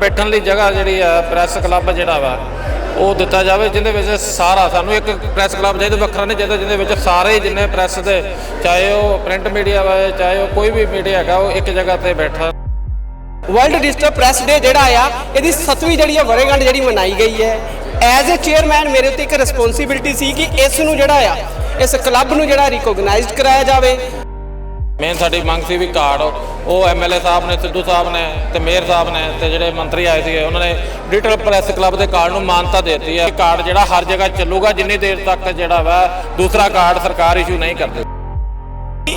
ਬੈਠਣ ਲਈ ਜਗ੍ਹਾ ਜਿਹੜੀ ਆ ਪ੍ਰੈਸ ਕਲੱਬ ਜਿਹੜਾ ਵਾ, ਉਹ ਦਿੱਤਾ ਜਾਵੇ, ਜਿਹਦੇ ਵਿੱਚ ਸਾਰਾ ਸਾਨੂੰ ਇੱਕ ਪ੍ਰੈਸ ਕਲੱਬ ਚਾਹੀਦਾ, ਵੱਖਰਾ ਨਹੀਂ ਚਾਹੀਦਾ, ਜਿਹਦੇ ਵਿੱਚ ਸਾਰੇ ਜਿੰਨੇ ਪ੍ਰੈਸ ਦੇ, ਚਾਹੇ ਉਹ ਪ੍ਰਿੰਟ ਮੀਡੀਆ ਵਾ, ਚਾਹੇ ਉਹ ਕੋਈ ਵੀ ਮੀਡੀਆ ਹੈਗਾ, ਉਹ ਇੱਕ ਜਗ੍ਹਾ ਤੇ ਬੈਠਾ। ਵਰਲਡ ਡਿਜੀਟਲ ਪ੍ਰੈਸ ਡੇ ਜਿਹੜਾ ਆ, ਇਹਦੀ 7ਵੀਂ ਜਿਹੜੀ ਹੈ ਵਰੇਗੰਢ ਜਿਹੜੀ ਮਨਾਈ ਗਈ ਹੈ। ਐਜ਼ ਅ ਚੇਅਰਮੈਨ ਮੇਰੇ ਉੱਤੇ ਇੱਕ ਰਿਸਪੌਂਸਿਬਿਲਟੀ ਸੀ ਕਿ ਇਸ ਨੂੰ ਜਿਹੜਾ ਆ, ਇਸ ਕਲੱਬ ਨੂੰ ਜਿਹੜਾ ਰਿਕੋਗਨਾਈਜ਼ਡ ਕਰਾਇਆ ਜਾਵੇ। ਮੇਨ ਸਾਡੀ ਮੰਗ ਸੀ ਵੀ ਕਾਰਡ ਉਹ ਐਮਐਲਏ ਸਾਹਿਬ ਨੇ ਸਿੱਧੂ ਸਾਹਿਬ ਨੇ ਤੇ ਮੇਅਰ ਸਾਹਿਬ ਨੇ ਤੇ ਜਿਹੜੇ ਮੰਤਰੀ ਆਏ ਸੀਗੇ ਉਹਨਾਂ ਨੇ ਡਿਜੀਟਲ ਪ੍ਰੈਸ ਕਲੱਬ ਦੇ ਕਾਰਡ ਨੂੰ ਮਾਨਤਾ ਦੇ ਦਿੱਤੀ ਹੈ ਇਹ ਕਾਰਡ ਜਿਹੜਾ ਹਰ ਜਗ੍ਹਾ ਚੱਲੂਗਾ ਜਿੰਨੀ ਦੇਰ ਤੱਕ ਜਿਹੜਾ ਵਾ ਦੂਸਰਾ ਕਾਰਡ ਸਰਕਾਰ ਇਸ਼ੂ ਨਹੀਂ ਕਰਦੀ।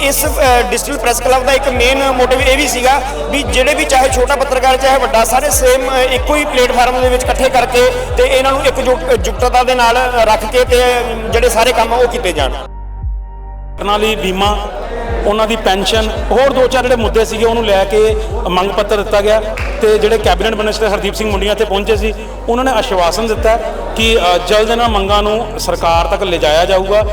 ਇਸ ਡਿਜੀਟਲ ਪ੍ਰੈਸ ਕਲੱਬ ਦਾ ਇੱਕ ਮੇਨ ਮੋਟਿਵ ਇਹ ਵੀ ਸੀਗਾ ਵੀ ਜਿਹੜੇ ਵੀ ਚਾਹੇ ਛੋਟਾ ਪੱਤਰਕਾਰ ਚਾਹੇ ਵੱਡਾ ਸਾਰੇ ਸੇਮ ਇੱਕੋ ਹੀ ਪਲੇਟਫਾਰਮ ਦੇ ਵਿੱਚ ਇਕੱਠੇ ਕਰਕੇ ਤੇ ਇਹਨਾਂ ਨੂੰ ਇੱਕ ਜੁਗਤਤਾ ਦੇ ਨਾਲ ਰੱਖ ਕੇ ਤੇ ਜਿਹੜੇ ਸਾਰੇ ਕੰਮ ਉਹ ਕੀਤੇ ਜਾਣ। ਲਈ ਬੀਮਾ ਉਹਨਾਂ ਦੀ ਪੈਨਸ਼ਨ, ਹੋਰ ਦੋ ਚਾਰ ਜਿਹੜੇ ਮੁੱਦੇ ਸੀਗੇ ਉਹਨੂੰ ਲੈ ਕੇ ਮੰਗ ਪੱਤਰ ਦਿੱਤਾ ਗਿਆ ਤੇ ਜਿਹੜੇ ਕੈਬਨਿਟ ਮਿਨਿਸਟਰ ਹਰਦੀਪ ਸਿੰਘ ਮੁੰਡੀਆਂ ਤੇ ਪਹੁੰਚੇ ਸੀ, ਉਹਨਾਂ ਨੇ ਆਸ਼ਵਾਸਨ ਦਿੱਤਾ ਕਿ ਜਲਦ ਇਹਨਾਂ ਮੰਗਾਂ ਨੂੰ ਸਰਕਾਰ ਤੱਕ ਲਿਜਾਇਆ ਜਾਊਗਾ।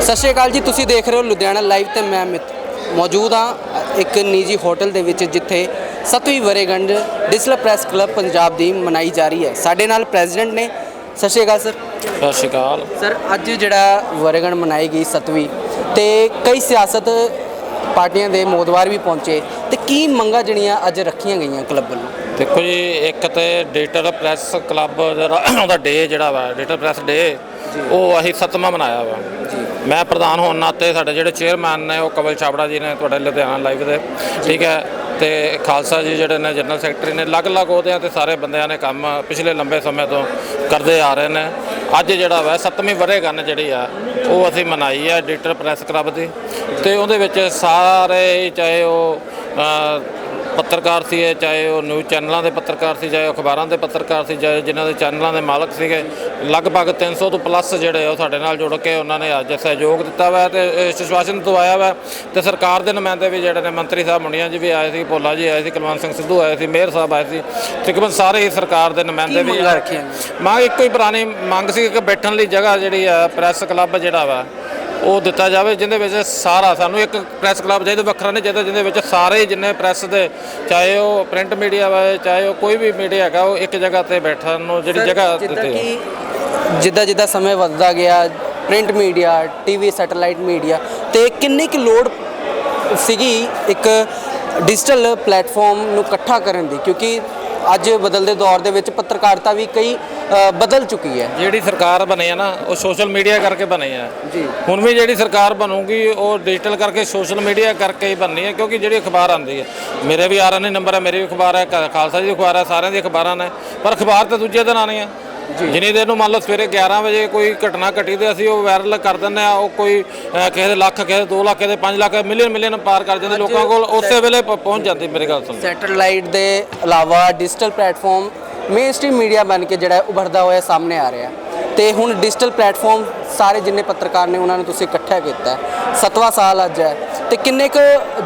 ਸਤਿ ਸ਼੍ਰੀ ਅਕਾਲ ਜੀ, ਤੁਸੀਂ ਦੇਖ ਰਹੇ ਹੋ ਲੁਧਿਆਣਾ ਲਾਈਵ ਤੇ ਮੈਂ ਅਮਿਤ। ਮੌਜੂਦ ਹਾਂ ਇੱਕ ਨਿੱਜੀ ਹੋਟਲ ਦੇ ਵਿੱਚ ਜਿੱਥੇ 7ਵੀਂ ਵਰੇਗੰਢ ਡਿਜੀਟਲ ਪ੍ਰੈਸ ਕਲੱਬ ਪੰਜਾਬ ਦੀ ਮਨਾਈ ਜਾ ਰਹੀ ਹੈ। ਸਾਡੇ ਨਾਲ ਪ੍ਰੈਜ਼ੀਡੈਂਟ ਨੇ। ਸਤਿ ਸ਼੍ਰੀ ਅਕਾਲ, ਸਰ। ਸਤਿ ਸ਼੍ਰੀ ਅਕਾਲ। ਸਰ ਅੱਜ ਜਿਹੜਾ ਵਰੇਗੰਢ ਮਨਾਈ ਗਈ 7ਵੀਂ ਤੇ ਕਈ ਸਿਆਸਤ ਪਾਰਟੀਆਂ ਦੇ ਮੋਦਵਾਰ ਵੀ ਪਹੁੰਚੇ ਤੇ ਕੀ ਮੰਗਾਂ ਜਿਹੜੀਆਂ ਅੱਜ ਰੱਖੀਆਂ ਗਈਆਂ ਕਲੱਬ ਵੱਲੋਂ? ਦੇਖੋ ਜੀ ਇੱਕ ਤੇ ਡਿਜੀਟਲ ਪ੍ਰੈਸ ਕਲੱਬ ਉਹਦਾ ਡੇ ਜਿਹੜਾ ਵਾ ਡਿਜੀਟਲ ਪ੍ਰੈਸ ਡੇ ਉਹ ਅਸੀਂ ਸੱਤਵਾਂ ਮਨਾਇਆ ਵਾ। ਮੈਂ ਪ੍ਰਧਾਨ ਹੋਣ ਨਾਤੇ ਸਾਡੇ ਜਿਹੜੇ ਚੇਅਰਮੈਨ ਨੇ ਉਹ ਕਵਲ ਛਾਬੜਾ ਜੀ ਨੇ ਤੁਹਾਡੇ ਲੁਧਿਆਣਾ ਲਾਈਵ ਦੇ ਠੀਕ ਹੈ? ਤੇ ਖਾਲਸਾ ਜੀ ਜਿਹੜੇ ਨੇ ਜਨਰਲ ਸੈਕਟਰੀ ਨੇ ਅਲੱਗ-ਅਲੱਗ ਉਹਦਿਆਂ ਤੇ ਸਾਰੇ ਬੰਦਿਆਂ ਨੇ ਕੰਮ ਪਿਛਲੇ ਲੰਬੇ ਸਮੇਂ ਤੋਂ ਕਰਦੇ ਆ ਰਹੇ ਨੇ। ਅੱਜ ਜਿਹੜਾ ਵਾ ਸੱਤਵੀਂ ਵਰ੍ਹੇਗੰਢ ਜਿਹੜੀ ਆ, ਉਹ ਅਸੀਂ ਮਨਾਈ ਆ ਐਡੀਟਰ ਪ੍ਰੈਸ ਕਲੱਬ ਦੀ। ਤੇ ਉਹਦੇ ਵਿੱਚ ਸਾਰੇ ਚਾਹੇ ਉਹ ਪੱਤਰਕਾਰ ਸੀ ਚਾਹੇ ਉਹ ਨਿਊਜ਼ ਚੈਨਲਾਂ ਦੇ ਪੱਤਰਕਾਰ ਸੀ ਚਾਹੇ ਅਖਬਾਰਾਂ ਦੇ ਪੱਤਰਕਾਰ ਸੀ ਚਾਹੇ ਜਿਨ੍ਹਾਂ ਦੇ ਚੈਨਲਾਂ ਦੇ ਮਾਲਕ ਸੀਗੇ ਲਗਭਗ 300 ਤੋਂ ਪਲੱਸ ਜਿਹੜੇ ਉਹ ਸਾਡੇ ਨਾਲ ਜੁੜ ਕੇ ਉਹਨਾਂ ਨੇ ਅੱਜ ਸਹਿਯੋਗ ਦਿੱਤਾ ਵਾ ਤੇ ਵਿਸ਼ਵਾਸਨ ਦਵਾਇਆ ਵਾ। ਤੇ ਸਰਕਾਰ ਦੇ ਨੁਮਾਇੰਦੇ ਵੀ ਜਿਹੜੇ ਨੇ ਮੰਤਰੀ ਸਾਹਿਬ ਮੁੰਡੀਆਂ ਜੀ ਵੀ ਆਏ ਸੀ ਭੋਲਾ ਜੀ ਆਏ ਸੀ ਕੁਲਵੰਤ ਸਿੰਘ ਸਿੱਧੂ ਆਏ ਸੀ ਮੇਅਰ ਸਾਹਿਬ ਆਏ ਸੀ ਤਕਰੀਬਨ ਸਾਰੇ ਹੀ ਸਰਕਾਰ ਦੇ ਨੁਮਾਇੰਦੇ ਵੀ ਮੰਗ ਇੱਕੋ ਹੀ ਪੁਰਾਣੀ ਮੰਗ ਸੀ ਕਿ ਬੈਠਣ ਲਈ ਜਗ੍ਹਾ ਜਿਹੜੀ ਆ ਪ੍ਰੈਸ ਕਲੱਬ ਜਿਹੜਾ ਵਾ ਉਹ ਦਿੱਤਾ ਜਾਵੇ ਜਿਹਦੇ ਵਿੱਚ ਸਾਰਾ ਸਾਨੂੰ ਇੱਕ ਪ੍ਰੈਸ ਕਲੱਬ ਚਾਹੀਦਾ ਵੱਖਰਾ ਨਹੀਂ ਚਾਹੀਦਾ ਜਿਹਦੇ ਵਿੱਚ ਸਾਰੇ ਜਿੰਨੇ ਪ੍ਰੈਸ ਦੇ ਚਾਹੇ ਉਹ ਪ੍ਰਿੰਟ ਮੀਡੀਆ ਵਾ ਚਾਹੇ ਉਹ ਕੋਈ ਵੀ ਮੀਡੀਆ ਹੈਗਾ ਉਹ ਇੱਕ ਜਗ੍ਹਾ ਤੇ ਬੈਠਣ ਨੂੰ ਜਿਹੜੀ ਜਗ੍ਹਾ ਦਿੱਤੀ ਜਿੱਦਾਂ ਜਿੱਦਾਂ ਸਮੇਂ ਵੱਧਦਾ ਗਿਆ print media TV satellite media ਤੇ ਕਿੰਨੀ ਕੁ ਲੋੜ ਸੀਗੀ ਇੱਕ ਡਿਜੀਟਲ ਪਲੇਟਫਾਰਮ ਨੂੰ ਇਕੱਠਾ ਕਰਨ ਦੀ? ਕਿਉਂਕਿ ਅੱਜ ਬਦਲਦੇ ਦੌਰ ਦੇ ਵਿੱਚ ਪੱਤਰਕਾਰਤਾ ਵੀ ਕਈ ਬਦਲ ਚੁੱਕੀ ਹੈ। ਜਿਹੜੀ ਸਰਕਾਰ ਬਣੀ ਆ ਨਾ ਉਹ ਸੋਸ਼ਲ ਮੀਡੀਆ ਕਰਕੇ ਬਣੀ ਆ। ਜੀ। ਹੁਣ ਵੀ ਜਿਹੜੀ ਸਰਕਾਰ ਬਣੂਗੀ ਉਹ ਡਿਜੀਟਲ ਕਰਕੇ ਸੋਸ਼ਲ ਮੀਡੀਆ ਕਰਕੇ ਹੀ ਬਣਨੀ ਹੈ ਕਿਉਂਕਿ ਜਿਹੜੀ ਅਖਬਾਰ ਆਉਂਦੀ ਹੈ ਮੇਰੇ ਵੀ ਆਰ ਨੇ ਨੰਬਰ ਹੈ ਮੇਰੀ ਵੀ ਅਖਬਾਰ ਹੈ ਖਾਲਸਾ ਜੀ ਦੀ ਅਖਬਾਰ ਹੈ ਸਾਰਿਆਂ ਦੀ ਅਖਬਾਰਾਂ ਨੇ ਪਰ ਅਖਬਾਰ ਤਾਂ ਦੂਜੇ ਦਿਨ ਆਣੀ ਆ। ਜਿੰਨੀ ਦੇਰ ਨੂੰ ਮੰਨ ਲਓ ਸਵੇਰੇ 11 ਵਜੇ ਕੋਈ ਘਟਨਾ ਘਟੀ ਤੇ ਅਸੀਂ ਉਹ ਵਾਇਰਲ ਕਰ ਦਿੰਦੇ ਆ ਉਹ ਕੋਈ ਅਹ, ਕਿਸੇ ਦੇ ਲੱਖ ਕਿਸੇ ਦੇ 2 ਲੱਖ ਕਿਸੇ ਦੇ 5 ਲੱਖ ਮਿਲੀਅਨ ਮਿਲੀਅਨ ਪਾਰ ਕਰ ਜਾਂਦੇ ਲੋਕਾਂ ਕੋਲ ਉਸੇ ਵੇਲੇ ਪ- ਪਹੁੰਚ ਜਾਂਦੀ ਮੇਰੀ ਗੱਲ ਸੁਣ। ਸੈਟੇਲਾਈਟ ਦੇ ਇਲਾਵਾ ਡਿਜੀਟਲ ਪਲੇਟਫਾਰਮ ਮੇਨਸਟ੍ਰੀਮ ਮੀਡੀਆ ਬਣ ਕੇ ਜਿਹੜਾ ਹੈ ਉਭਰਦਾ ਹੋਇਆ ਸਾਹਮਣੇ ਆ ਰਿਹਾ। ਤੇ ਹੁਣ ਡਿਜੀਟਲ ਪਲੇਟਫਾਰਮ ਸਾਰੇ ਜਿੰਨੇ ਪੱਤਰਕਾਰ ਨੇ ਉਹਨਾਂ ਨੂੰ ਤੁਸੀਂ ਇਕੱਠਾ ਕੀਤਾ ਹੈ। ਸੱਤਵਾਂ ਸਾਲ ਅੱਜ ਹੈ। ਤੇ ਕਿੰਨੇ ਕੁ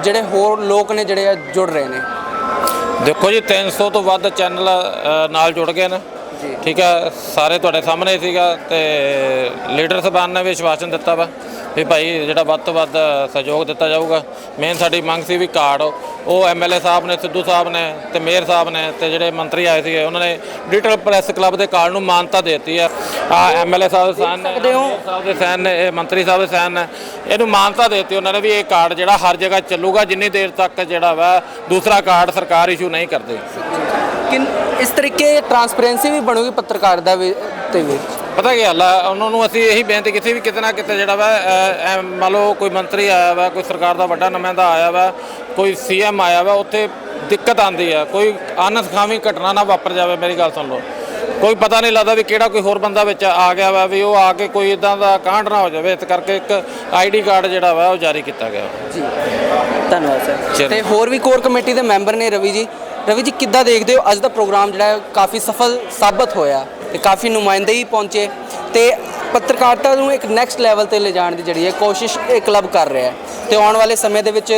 ਜਿਹੜੇ ਹੋਰ ਲੋਕ ਨੇ ਜਿਹੜੇ ਆ ਜੁੜ ਰਹੇ ਨੇ? ਦੇਖੋ ਜੀ 300 ਤੋਂ ਵੱਧ ਚੈਨਲ ਅ, ਨਾਲ ਜੁੜ ਗਏ ਨੇ। ਠੀਕ ਹੈ ਸਾਰੇ ਤੁਹਾਡੇ ਸਾਹਮਣੇ ਸੀਗਾ ਤੇ ਲੀਡਰ ਸਾਹਿਬਾਨ ਨੇ ਵੀ ਵਿਸ਼ਵਾਸਨ ਦਿੱਤਾ ਵਾ ਵੀ ਭਾਈ ਜਿਹੜਾ ਵੱਧ ਤੋਂ ਵੱਧ ਸਹਿਯੋਗ ਦਿੱਤਾ ਜਾਊਗਾ। ਮੇਨ ਸਾਡੀ ਮੰਗ ਸੀ ਵੀ ਕਾਰਡ ਉਹ ਐਮਐਲਏ ਸਾਹਿਬ ਨੇ ਸਿੱਧੂ ਸਾਹਿਬ ਨੇ ਤੇ ਮੇਅਰ ਸਾਹਿਬ ਨੇ ਤੇ ਜਿਹੜੇ ਮੰਤਰੀ ਆਏ ਸੀਗੇ ਉਹਨਾਂ ਨੇ ਡਿਜੀਟਲ ਪ੍ਰੈਸ ਕਲੱਬ ਦੇ ਕਾਰਡ ਨੂੰ ਮਾਨਤਾ ਦਿੱਤੀ ਆ। ਆ ਐਮਐਲਏ ਸਾਹਿਬ ਦੇ ਸਾਨ ਨੇ ਸਾਹਿਬ ਦੇ ਸਾਨ ਨੇ ਇਹ ਮੰਤਰੀ ਸਾਹਿਬ ਦੇ ਸਾਨ ਨੇ ਇਹਨੂੰ ਮਾਨਤਾ ਦਿੱਤੀ ਉਹਨਾਂ ਨੇ ਵੀ ਇਹ ਕਾਰਡ ਜਿਹੜਾ ਹਰ ਜਗ੍ਹਾ ਚੱਲੂਗਾ ਜਿੰਨੀ ਦੇਰ ਤੱਕ ਜਿਹੜਾ ਵਾ ਦੂਸਰਾ ਕਾਰਡ ਸਰਕਾਰ ਇਸ਼ੂ ਨਹੀਂ ਕਰਦੀ। ਕਿ ਇਸ ਤਰੀਕੇ ਟਰਾਂਸਪੇਰੈਂਸੀ ਵੀ ਬਣੂਗੀ ਪੱਤਰਕਾਰ ਦਾ ਵੀ ਤੇ ਵੀ। ਪਤਾ ਕੀ ਹਾਲ ਉਹਨਾਂ ਨੂੰ ਅਸੀਂ ਇਹੀ ਬੇਨਤੀ ਕੀਤੀ ਵੀ ਕਿਤੇ ਨਾ ਕਿਤੇ ਜਿਹੜਾ ਵਾ ਅਹ, ਐ ਮੰਨ ਲਓ ਕੋਈ ਮੰਤਰੀ ਆਇਆ ਵਾ ਕੋਈ ਸਰਕਾਰ ਦਾ ਵੱਡਾ ਨੁਮਾਇੰਦਾ ਆਇਆ ਵਾ ਕੋਈ ਸੀਐਮ ਆਇਆ ਵਾ ਉੱਥੇ ਦਿੱਕਤ ਆਂਦੀ ਆ। ਕੋਈ ਅਨਸਖਾਵੀ ਘਟਨਾ ਨਾ ਵਾਪਰ ਜਾਵੇ ਮੇਰੀ ਗੱਲ ਸੁਣ ਲਓ। ਕੋਈ ਪਤਾ ਨਹੀਂ ਲੱਗਦਾ ਵੀ ਕਿਹੜਾ ਕੋਈ ਹੋਰ ਬੰਦਾ ਵਿੱਚ ਆ ਗਿਆ ਵਾ ਵੀ ਉਹ ਆ ਕੇ ਕੋਈ ਇਦਾਂ ਦਾ ਕਾਂਡ ਨਾ ਹੋ ਜਾਵੇ। ਇਸ ਕਰਕੇ ਇੱਕ ਆਈਡੀ ਕਾਰਡ ਜਿਹੜਾ ਵਾ ਉਹ ਜਾਰੀ ਕੀਤਾ ਗਿਆ। ਜੀ। ਧੰਨਵਾਦ ਸਰ ਚਲੋ। ਤੇ ਹੋਰ ਵੀ ਕੋਰ ਕਮੇਟੀ ਦੇ ਮੈਂਬਰ ਨੇ ਰਵੀ ਜੀ? ਰਵੀ ਜੀ ਕਿੱਦਾਂ ਦੇਖਦੇ ਹੋ ਅੱਜ ਦਾ ਪ੍ਰੋਗਰਾਮ ਜਿਹੜਾ ਹੈ ਕਾਫੀ ਸਫਲ ਸਾਬਤ ਹੋਇਆ ਤੇ ਕਾਫੀ ਨੁਮਾਇੰਦੇ ਹੀ ਪਹੁੰਚੇ ਤੇ ਪੱਤਰਕਾਰਤਾ ਨੂੰ ਇੱਕ ਨੈਕਸਟ ਲੈਵਲ ਤੇ ਲਿਜਾਣ ਦੀ ਜਿਹੜੀ ਹੈ ਕੋਸ਼ਿਸ਼ ਇਹ ਕਲੱਬ ਕਰ ਰਿਹਾ ਹੈ ਤੇ ਆਉਣ ਵਾਲੇ ਸਮੇਂ ਦੇ ਵਿੱਚ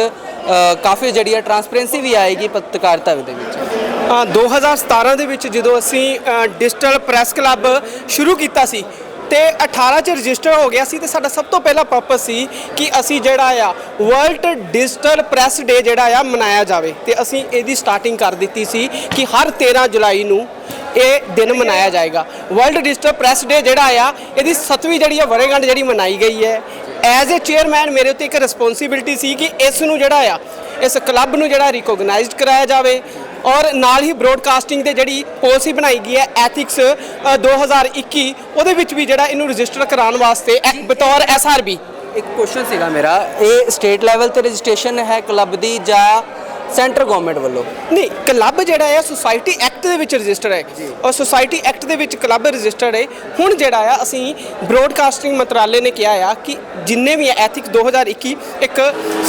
ਕਾਫੀ ਜਿਹੜੀ ਹੈ ਟਰਾਂਸਪੇਰੈਂਸੀ ਵੀ ਆਏਗੀ ਪੱਤਰਕਾਰਤਾ ਦੇ ਵਿੱਚ। ਅ, 2017 ਦੇ ਵਿੱਚ ਜਦੋਂ ਅਸੀਂ ਡਿਜੀਟਲ ਪ੍ਰੈਸ ਕਲੱਬ ਸ਼ੁਰੂ ਕੀਤਾ ਸੀ ਤੇ 18 ਚ ਰਜਿਸਟਰ ਹੋ ਗਿਆ ਸੀ ਤੇ ਸਾਡਾ ਸਭ ਤੋਂ ਪਹਿਲਾ ਪਰਪਸ ਸੀ ਕਿ ਅਸੀਂ ਜਿਹੜਾ ਆ ਵਰਲਡ ਡਿਜੀਟਲ ਪ੍ਰੈਸ ਡੇ ਜਿਹੜਾ ਆ ਮਨਾਇਆ ਜਾਵੇ ਤੇ ਅਸੀਂ ਇਹਦੀ ਸਟਾਰਟਿੰਗ ਕਰ ਦਿੱਤੀ ਸੀ ਕਿ ਹਰ 13 ਜੁਲਾਈ ਨੂੰ ਇਹ ਦਿਨ ਮਨਾਇਆ ਜਾਏਗਾ। ਵਰਲਡ ਡਿਜੀਟਲ ਪ੍ਰੈਸ ਡੇ ਜਿਹੜਾ ਆ, ਇਹਦੀ 7ਵੀਂ ਜਿਹੜੀ ਆ ਵਰੇਗੰਢ ਜਿਹੜੀ ਮਨਾਈ ਗਈ ਹੈ। ਐਜ਼ ਅ ਚੇਅਰਮੈਨ ਮੇਰੇ ਉੱਤੇ ਇੱਕ ਰਿਸਪੌਂਸਿਬਿਲਟੀ ਸੀ ਕਿ ਇਸ ਨੂੰ ਜਿਹੜਾ ਆ, ਇਸ ਕਲੱਬ ਨੂੰ ਜਿਹੜਾ ਰਿਕੋਗਨਾਈਜ਼ਡ ਕਰਾਇਆ ਜਾਵੇ। ਔਰ ਨਾਲ ਹੀ ਬ੍ਰੋਡਕਾਸਟਿੰਗ ਦੇ ਜਿਹੜੀ ਪਾਲਿਸੀ ਬਣਾਈ ਗਈ ਹੈ ਐਥਿਕਸ 2021 ਉਹਦੇ ਵਿੱਚ ਵੀ ਜਿਹੜਾ ਇਹਨੂੰ ਰਜਿਸਟਰ ਕਰਾਉਣ ਵਾਸਤੇ ਬਤੌਰ ਐਸਆਰਬੀ ਇੱਕ ਕੁਐਸਚਨ ਸੀਗਾ ਮੇਰਾ ਇਹ ਸਟੇਟ ਲੈਵਲ ਤੇ ਰਜਿਸਟ੍ਰੇਸ਼ਨ ਹੈ ਕਲੱਬ ਦੀ ਜਾਂ ਸੈਂਟਰ ਗਵਰਨਮੈਂਟ ਵੱਲੋਂ। ਨਹੀਂ ਕਲੱਬ ਜਿਹੜਾ ਹੈ ਸੁਸਾਇਟੀ ਐਕਟ ਦੇ ਵਿੱਚ ਰਜਿਸਟਰ ਹੈ। ਔਰ ਸੁਸਾਇਟੀ ਐਕਟ ਦੇ ਵਿੱਚ ਕਲੱਬ ਰਜਿਸਟਰਡ ਹੈ। ਹੁਣ ਜਿਹੜਾ ਆ ਅਸੀਂ ਬ੍ਰੋਡਕਾਸਟਿੰਗ ਮੰਤਰਾਲੇ ਨੇ ਕਿਹਾ ਆ ਕਿ ਜਿੰਨੇ ਵੀ ਐਥਿਕ 2021 ਇੱਕ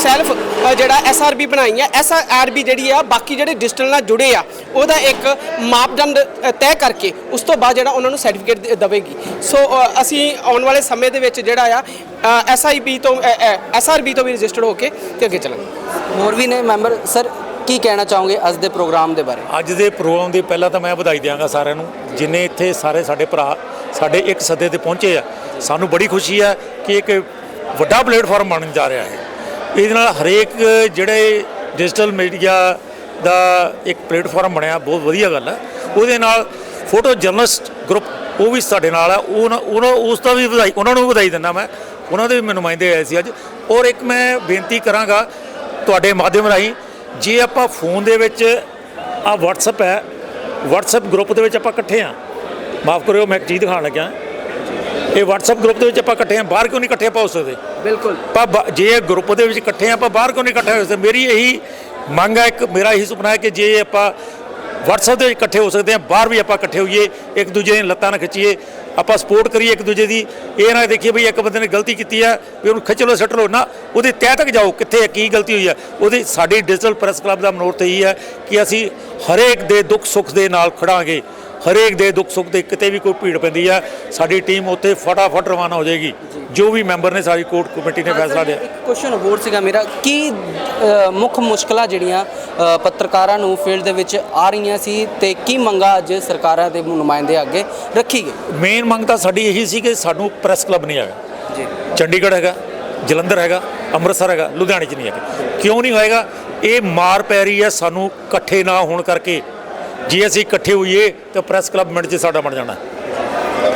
ਸੈਲਫ ਜਿਹੜਾ ਐਸਆਰਬੀ ਬਣਾਈ ਹੈ ਐਸਆਰਬੀ ਜਿਹੜੀ ਆ ਬਾਕੀ ਜਿਹੜੇ ਡਿਜੀਟਲ ਨਾਲ ਜੁੜੇ ਆ ਉਹਦਾ ਇੱਕ ਮਾਪਦੰਡ ਤੈਅ ਕਰਕੇ ਉਸ ਤੋਂ ਬਾਅਦ ਜਿਹੜਾ ਉਹਨਾਂ ਨੂੰ ਸਰਟੀਫਿਕੇਟ ਦੇਵੇਗੀ। ਸੋ ਅਸੀਂ ਆਉਣ ਵਾਲੇ ਸਮੇਂ ਦੇ ਵਿੱਚ ਜਿਹੜਾ ਆ ਐਸਆਈਬੀ ਤੋਂ ਐਸਆਰਬੀ ਤੋਂ ਵੀ ਰਜਿਸਟਰਡ ਹੋ ਕੇ ਤੇ ਅੱਗੇ ਚੱਲਾਂਗੇ ਹੋਰ ਵੀ ਨੇ ਮੈਂਬਰ ਸਰ ਕੀ ਕਹਿਣਾ ਚਾਹੋਗੇ ਅੱਜ ਦੇ ਪ੍ਰੋਗਰਾਮ ਦੇ ਬਾਰੇ? ਅੱਜ ਦੇ ਪ੍ਰੋਗਰਾਮ ਦੀ ਪਹਿਲਾਂ ਤਾਂ ਮੈਂ ਵਧਾਈ ਦਿਆਂਗਾ ਸਾਰਿਆਂ ਨੂੰ ਜਿਨੇ ਇੱਥੇ ਸਾਰੇ ਸਾਡੇ ਭਰਾ ਸਾਡੇ ਇੱਕ ਸੱਦੇ ਤੇ ਪਹੁੰਚੇ ਆ ਸਾਨੂੰ ਬੜੀ ਖੁਸ਼ੀ ਹੈ ਕਿ ਇੱਕ ਵੱਡਾ ਪਲੇਟਫਾਰਮ ਬਣਨ ਜਾ ਰਿਹਾ ਹੈ। ਇਹਦੇ ਨਾਲ ਹਰੇਕ ਜਿਹੜੇ ਡਿਜੀਟਲ ਮੀਡੀਆ ਦਾ ਇੱਕ ਪਲੇਟਫਾਰਮ ਬਣਿਆ ਬਹੁਤ ਵਧੀਆ ਗੱਲ ਹੈ ਉਹਦੇ ਨਾਲ ਫੋਟੋ ਜਰਨਲਿਸਟ ਗਰੁੱਪ ਉਹ ਵੀ ਸਾਡੇ ਨਾਲ ਹੈ ਉਹਨਾਂ ਉਹਨਾਂ ਉਸ ਦਾ ਵੀ ਵਧਾਈ ਉਹਨਾਂ ਨੂੰ ਵੀ ਵਧਾਈ ਦਿੰਦਾ ਮੈਂ। ਉਹਨਾਂ ਦੇ ਵੀ ਨੁਮਾਇੰਦੇ ਆਏ ਸੀ ਅੱਜ। ਔਰ ਇੱਕ ਮੈਂ ਬੇਨਤੀ ਕਰਾਂਗਾ ਤੁਹਾਡੇ ਮਾਧਿਅਮ ਰਾਹੀਂ ਜੇ ਆਪਾਂ ਫੋਨ ਦੇ ਵਿੱਚ ਆ WhatsApp ਹੈ WhatsApp ਗਰੁੱਪ ਦੇ ਵਿੱਚ ਆਪਾਂ ਇਕੱਠੇ ਆ ਮਾਫ ਕਰਿਓ ਮੈਂ ਇੱਕ ਚੀਜ਼ ਦਿਖਾਉਣ ਲੱਗਿਆ। ਇਹ WhatsApp ਗਰੁੱਪ ਦੇ ਵਿੱਚ ਆਪਾਂ ਇਕੱਠੇ ਆ ਬਾਹਰ ਕਿਉਂ ਨਹੀਂ ਇਕੱਠੇ ਹੋ ਸਕਦੇ ਬਿਲਕੁਲ। ਬਾ- ਜੇ ਇਹ ਗਰੁੱਪ ਦੇ ਵਿੱਚ ਇਕੱਠੇ ਆ ਆਪਾਂ ਬਾਹਰ ਕਿਉਂ ਨਹੀਂ ਇਕੱਠੇ ਹੋ ਸਕਦੇ ਮੇਰੀ ਇਹੀ ਮੰਗ ਹੈ ਇੱਕ ਮੇਰਾ ਇਹੀ ਸੁਪਨਾ ਹੈ ਕਿ ਜੇ ਆਪਾਂ WhatsApp ਦੇ ਇਕੱਠੇ ਹੋ ਸਕਦੇ ਆ ਬਾਹਰ ਵੀ ਆਪਾਂ ਇਕੱਠੇ ਹੋਈਏ ਇੱਕ ਦੂਜੇ ਦੀਆਂ ਲੱਤਾਂ ਨਾਲ ਖਿੱਚੀਏ ਆਪਾਂ ਸਪੋਰਟ ਕਰੀਏ ਇੱਕ ਦੂਜੇ ਦੀ। ਇਹ ਨਾ ਦੇਖੀਏ ਵੀ ਇੱਕ ਬੰਦੇ ਨੇ ਗਲਤੀ ਕੀਤੀ ਆ ਵੀ ਉਹਨੂੰ ਖਿੱਚ ਲਓ ਸੱਟ ਲਓ ਨਾ ਉਹਦੇ ਤਹਿ ਤੱਕ ਜਾਓ ਕਿੱਥੇ ਹੈ, ਕੀ ਗਲਤੀ ਹੋਈ ਹੈ ਉਹਦੀ ਸਾਡੀ ਡਿਜੀਟਲ ਪ੍ਰੈਸ ਕਲੱਬ ਦਾ ਮਨੋਰਥ ਇਹੀ ਹੈ ਕਿ ਅਸੀਂ ਹਰੇਕ ਦੇ ਦੁੱਖ ਸੁੱਖ ਦੇ ਨਾਲ ਖੜਾਂਗੇ। ਹਰੇਕ ਦੇ ਦੁੱਖ ਸੁੱਖ ਦੇ ਕਿਤੇ ਵੀ ਕੋਈ ਭੀੜ ਪੈਂਦੀ ਆ ਸਾਡੀ ਟੀਮ ਉੱਥੇ ਫਟਾਫਟ ਰਵਾਨਾ ਹੋ ਜਾਏਗੀ। ਜੋ ਵੀ ਮੈਂਬਰ ਨੇ ਸਾਡੀ ਕੋਰਟ ਕਮੇਟੀ ਨੇ ਫੈਸਲਾ ਲਿਆ। ਇੱਕ ਕੁਐਸਚਨ ਹੋਰ ਸੀਗਾ ਮੇਰਾ ਕੀ ਮੁੱਖ ਮੁਸ਼ਕਲਾਂ ਜਿਹੜੀਆਂ ਪੱਤਰਕਾਰਾਂ ਨੂੰ ਫੀਲਡ ਦੇ ਵਿੱਚ ਆ ਰਹੀਆਂ ਸੀ ਤੇ ਕੀ ਮੰਗਾ ਅੱਜ ਸਰਕਾਰਾਂ ਦੇ ਨੁਮਾਇੰਦੇ ਅੱਗੇ ਰੱਖੀ ਗਈ? ਮੇਨ ਮੰਗ ਤਾਂ ਸਾਡੀ ਇਹੀ ਸੀ ਕਿ ਸਾਨੂੰ ਪ੍ਰੈਸ ਕਲੱਬ ਨਹੀਂ ਹੈਗਾ। ਜੀ। ਚੰਡੀਗੜ੍ਹ ਹੈਗਾ ਜਲੰਧਰ ਹੈਗਾ ਅੰਮ੍ਰਿਤਸਰ ਹੈਗਾ ਲੁਧਿਆਣੇ 'ਚ ਨਹੀਂ ਹੈਗਾ। ਕਿਉਂ ਨਹੀਂ ਹੋਏਗਾ? ਇਹ ਮਾਰ ਪੈ ਰਹੀ ਹੈ ਸਾਨੂੰ ਇਕੱਠੇ ਨਾ ਹੋਣ ਕਰਕੇ। ਜੇ ਅਸੀਂ ਇਕੱਠੇ ਹੋਈਏ ਤਾਂ ਪ੍ਰੈਸ ਕਲੱਬ ਮਿੰਟ 'ਚ ਸਾਡਾ ਬਣ ਜਾਣਾ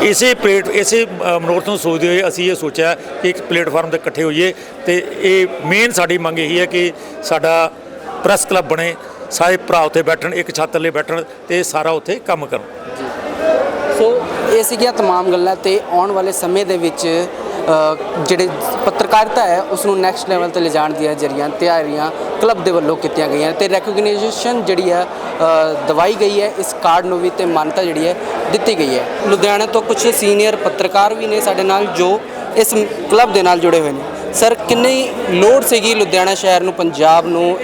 ਇਸੇ ਪਲੇਟ ਇਸੇ ਅ, ਮਨੋਰਥ ਨੂੰ ਸੋਚਦੇ ਹੋਏ ਅਸੀਂ ਇਹ ਸੋਚਿਆ ਕਿ ਇੱਕ ਪਲੇਟਫਾਰਮ ਤੇ ਇਕੱਠੇ ਹੋਈਏ ਤੇ ਇਹ ਮੇਨ ਸਾਡੀ ਮੰਗ ਇਹੀ ਹੈ ਕਿ ਸਾਡਾ ਪ੍ਰੈਸ ਕਲੱਬ ਬਣੇ ਸਾਰੇ ਭਰਾ ਉੱਥੇ ਬੈਠਣ ਇੱਕ ਛੱਤ ਥੱਲੇ ਬੈਠਣ ਤੇ ਸਾਰਾ ਉੱਥੇ ਕੰਮ ਕਰਨ ਸੋ ਇਹ ਸੀਗੀਆਂ तमाम ਗੱਲਾਂ ਤੇ ਆਉਣ ਵਾਲੇ ਸਮੇਂ ਦੇ ਵਿੱਚ ਅ, ਜਿਹੜੇ ਪੱਤਰਕਾਰਿਤਾ ਹੈ ਉਸ ਨੂੰ ਨੈਕਸਟ ਲੈਵਲ ਤੇ ਲਿਜਾਣ ਦੀਆਂ ਜਰੀਆਂ ਤਿਆਰੀਆਂ ਕਲੱਬ ਦੇ ਵੱਲੋਂ ਕੀਤੀਆਂ ਗਈਆਂ ਤੇ ਰੈਕੋਗਨਾਈਜੇਸ਼ਨ ਜਿਹੜੀ ਹੈ ਅ, ਦਵਾਈ ਗਈ ਹੈ ਇਸ ਕਾਰਡ ਨੂੰ ਵੀ ਤੇ ਮਾਨਤਾ ਜਿਹੜੀ ਹੈ ਦਿੱਤੀ ਗਈ ਹੈ। ਲੁਧਿਆਣਾ ਤੋਂ ਕੁਝ ਸੀਨੀਅਰ ਪੱਤਰਕਾਰ ਵੀ ਨੇ ਸਾਡੇ ਨਾਲ ਜੋ ਇਸ ਕਲੱਬ ਦੇ ਨਾਲ ਜੁੜੇ ਹੋਏ ਨੇ। ਸਰ ਕਿੰਨੀ ਲੋੜ ਸੀਗੀ ਲੁਧਿਆਣਾ ਸ਼ਹਿਰ ਨੂੰ ਪੰਜਾਬ ਨੂੰ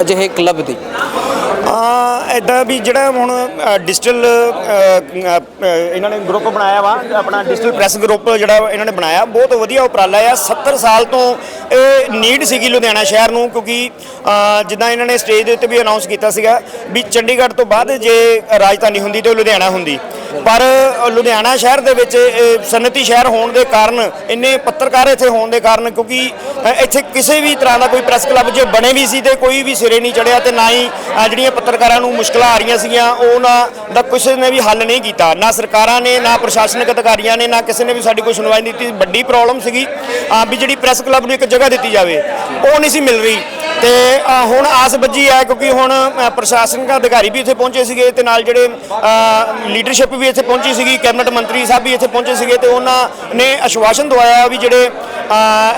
ਅਜਿਹੇ ਕਲੱਬ ਦੀ? ਆ ਐਦਾਂ ਵੀ ਜਿਹੜਾ ਹੁਣ ਡਿਜੀਟਲ ਇਹਨਾਂ ਨੇ ਗਰੁੱਪ ਬਣਾਇਆ ਵਾ, ਆਪਣਾ ਡਿਜੀਟਲ ਪ੍ਰੈਸ ਗਰੁੱਪ ਜਿਹੜਾ ਇਹਨਾਂ ਨੇ ਬਣਾਇਆ, ਬਹੁਤ ਵਧੀਆ ਉਪਰਾਲਾ ਆ। 70 ਸਾਲ ਤੋਂ ਇਹ ਨੀਡ ਸੀਗੀ ਲੁਧਿਆਣਾ ਸ਼ਹਿਰ ਨੂੰ ਕਿਉਂਕਿ ਜਿੱਦਾਂ ਇਹਨਾਂ ਨੇ ਸਟੇਜ ਦੇ ਉੱਤੇ ਵੀ ਅਨਾਉਂਸ ਕੀਤਾ ਸੀਗਾ ਵੀ ਚੰਡੀਗੜ੍ਹ ਤੋਂ ਬਾਅਦ ਜੇ ਰਾਜਧਾਨੀ ਹੁੰਦੀ ਤੇ ਉਹ ਲੁਧਿਆਣਾ ਹੁੰਦੀ। ਪਰ ਲੁਧਿਆਣਾ ਸ਼ਹਿਰ ਦੇ ਵਿੱਚ ਸਨਅਤੀ ਸ਼ਹਿਰ ਹੋਣ ਦੇ ਕਾਰਨ, ਇੰਨੇ ਪੱਤਰਕਾਰ ਇੱਥੇ ਹੋਣ ਦੇ ਕਾਰਨ ਕਿਉਂਕਿ ਇੱਥੇ ਕਿਸੇ ਵੀ ਤਰ੍ਹਾਂ ਦਾ ਕੋਈ ਪ੍ਰੈਸ ਕਲੱਬ ਜੇ ਬਣੇ ਵੀ ਸੀ ਤੇ ਕੋਈ ਵੀ ਸਿਰੇ ਨਹੀਂ ਚੜਿਆ ਤੇ ਨਾ ਹੀ ਜਿਹੜੀਆਂ ਪੱਤਰਕਾਰਾਂ ਨੂੰ ਮੁਸ਼ਕਲਾਂ ਆ ਰਹੀਆਂ ਸੀਗੀਆਂ, ਉਹਨਾਂ ਦਾ ਕਿਸੇ ਨੇ ਵੀ ਹੱਲ ਨਹੀਂ ਕੀਤਾ। ਨਾ ਸਰਕਾਰਾਂ ਨੇ, ਨਾ ਪ੍ਰਸ਼ਾਸਨਿਕ ਅਧਿਕਾਰੀਆਂ ਨੇ, ਨਾ ਕਿਸੇ ਨੇ ਵੀ ਸਾਡੀ ਕੋਈ ਸੁਣਵਾਈ ਨਹੀਂ ਦਿੱਤੀ। ਵੱਡੀ ਪ੍ਰੋਬਲਮ ਸੀਗੀ। ਵੀ ਜਿਹੜੀ ਪ੍ਰੈਸ ਕਲੱਬ ਨੂੰ ਇੱਕ ਜਗ੍ਹਾ ਦਿੱਤੀ ਜਾਵੇ, ਉਹ ਨਹੀਂ ਸੀ ਮਿਲ ਰਹੀ। ਤੇ ਹੁਣ ਆਸ ਬੱਜੀ ਹੈ ਕਿਉਂਕਿ ਹੁਣ ਪ੍ਰਸ਼ਾਸਨਿਕ ਅਧਿਕਾਰੀ ਵੀ ਇੱਥੇ ਪਹੁੰਚੇ ਸੀਗੇ ਤੇ ਨਾਲ ਜਿਹੜੇ ਲੀਡਰਸ਼ਿਪ ਵੀ ਇੱਥੇ ਪਹੁੰਚੀ ਸੀਗੀ ਕੈਬਨਿਟ ਮੰਤਰੀ ਸਾਹਿਬ ਵੀ ਇੱਥੇ ਪਹੁੰਚੇ ਸੀਗੇ ਤੇ ਉਹਨਾਂ ਨੇ ਆਸ਼ਵਾਸਨ ਦਵਾਇਆ ਵੀ ਜਿਹੜੇ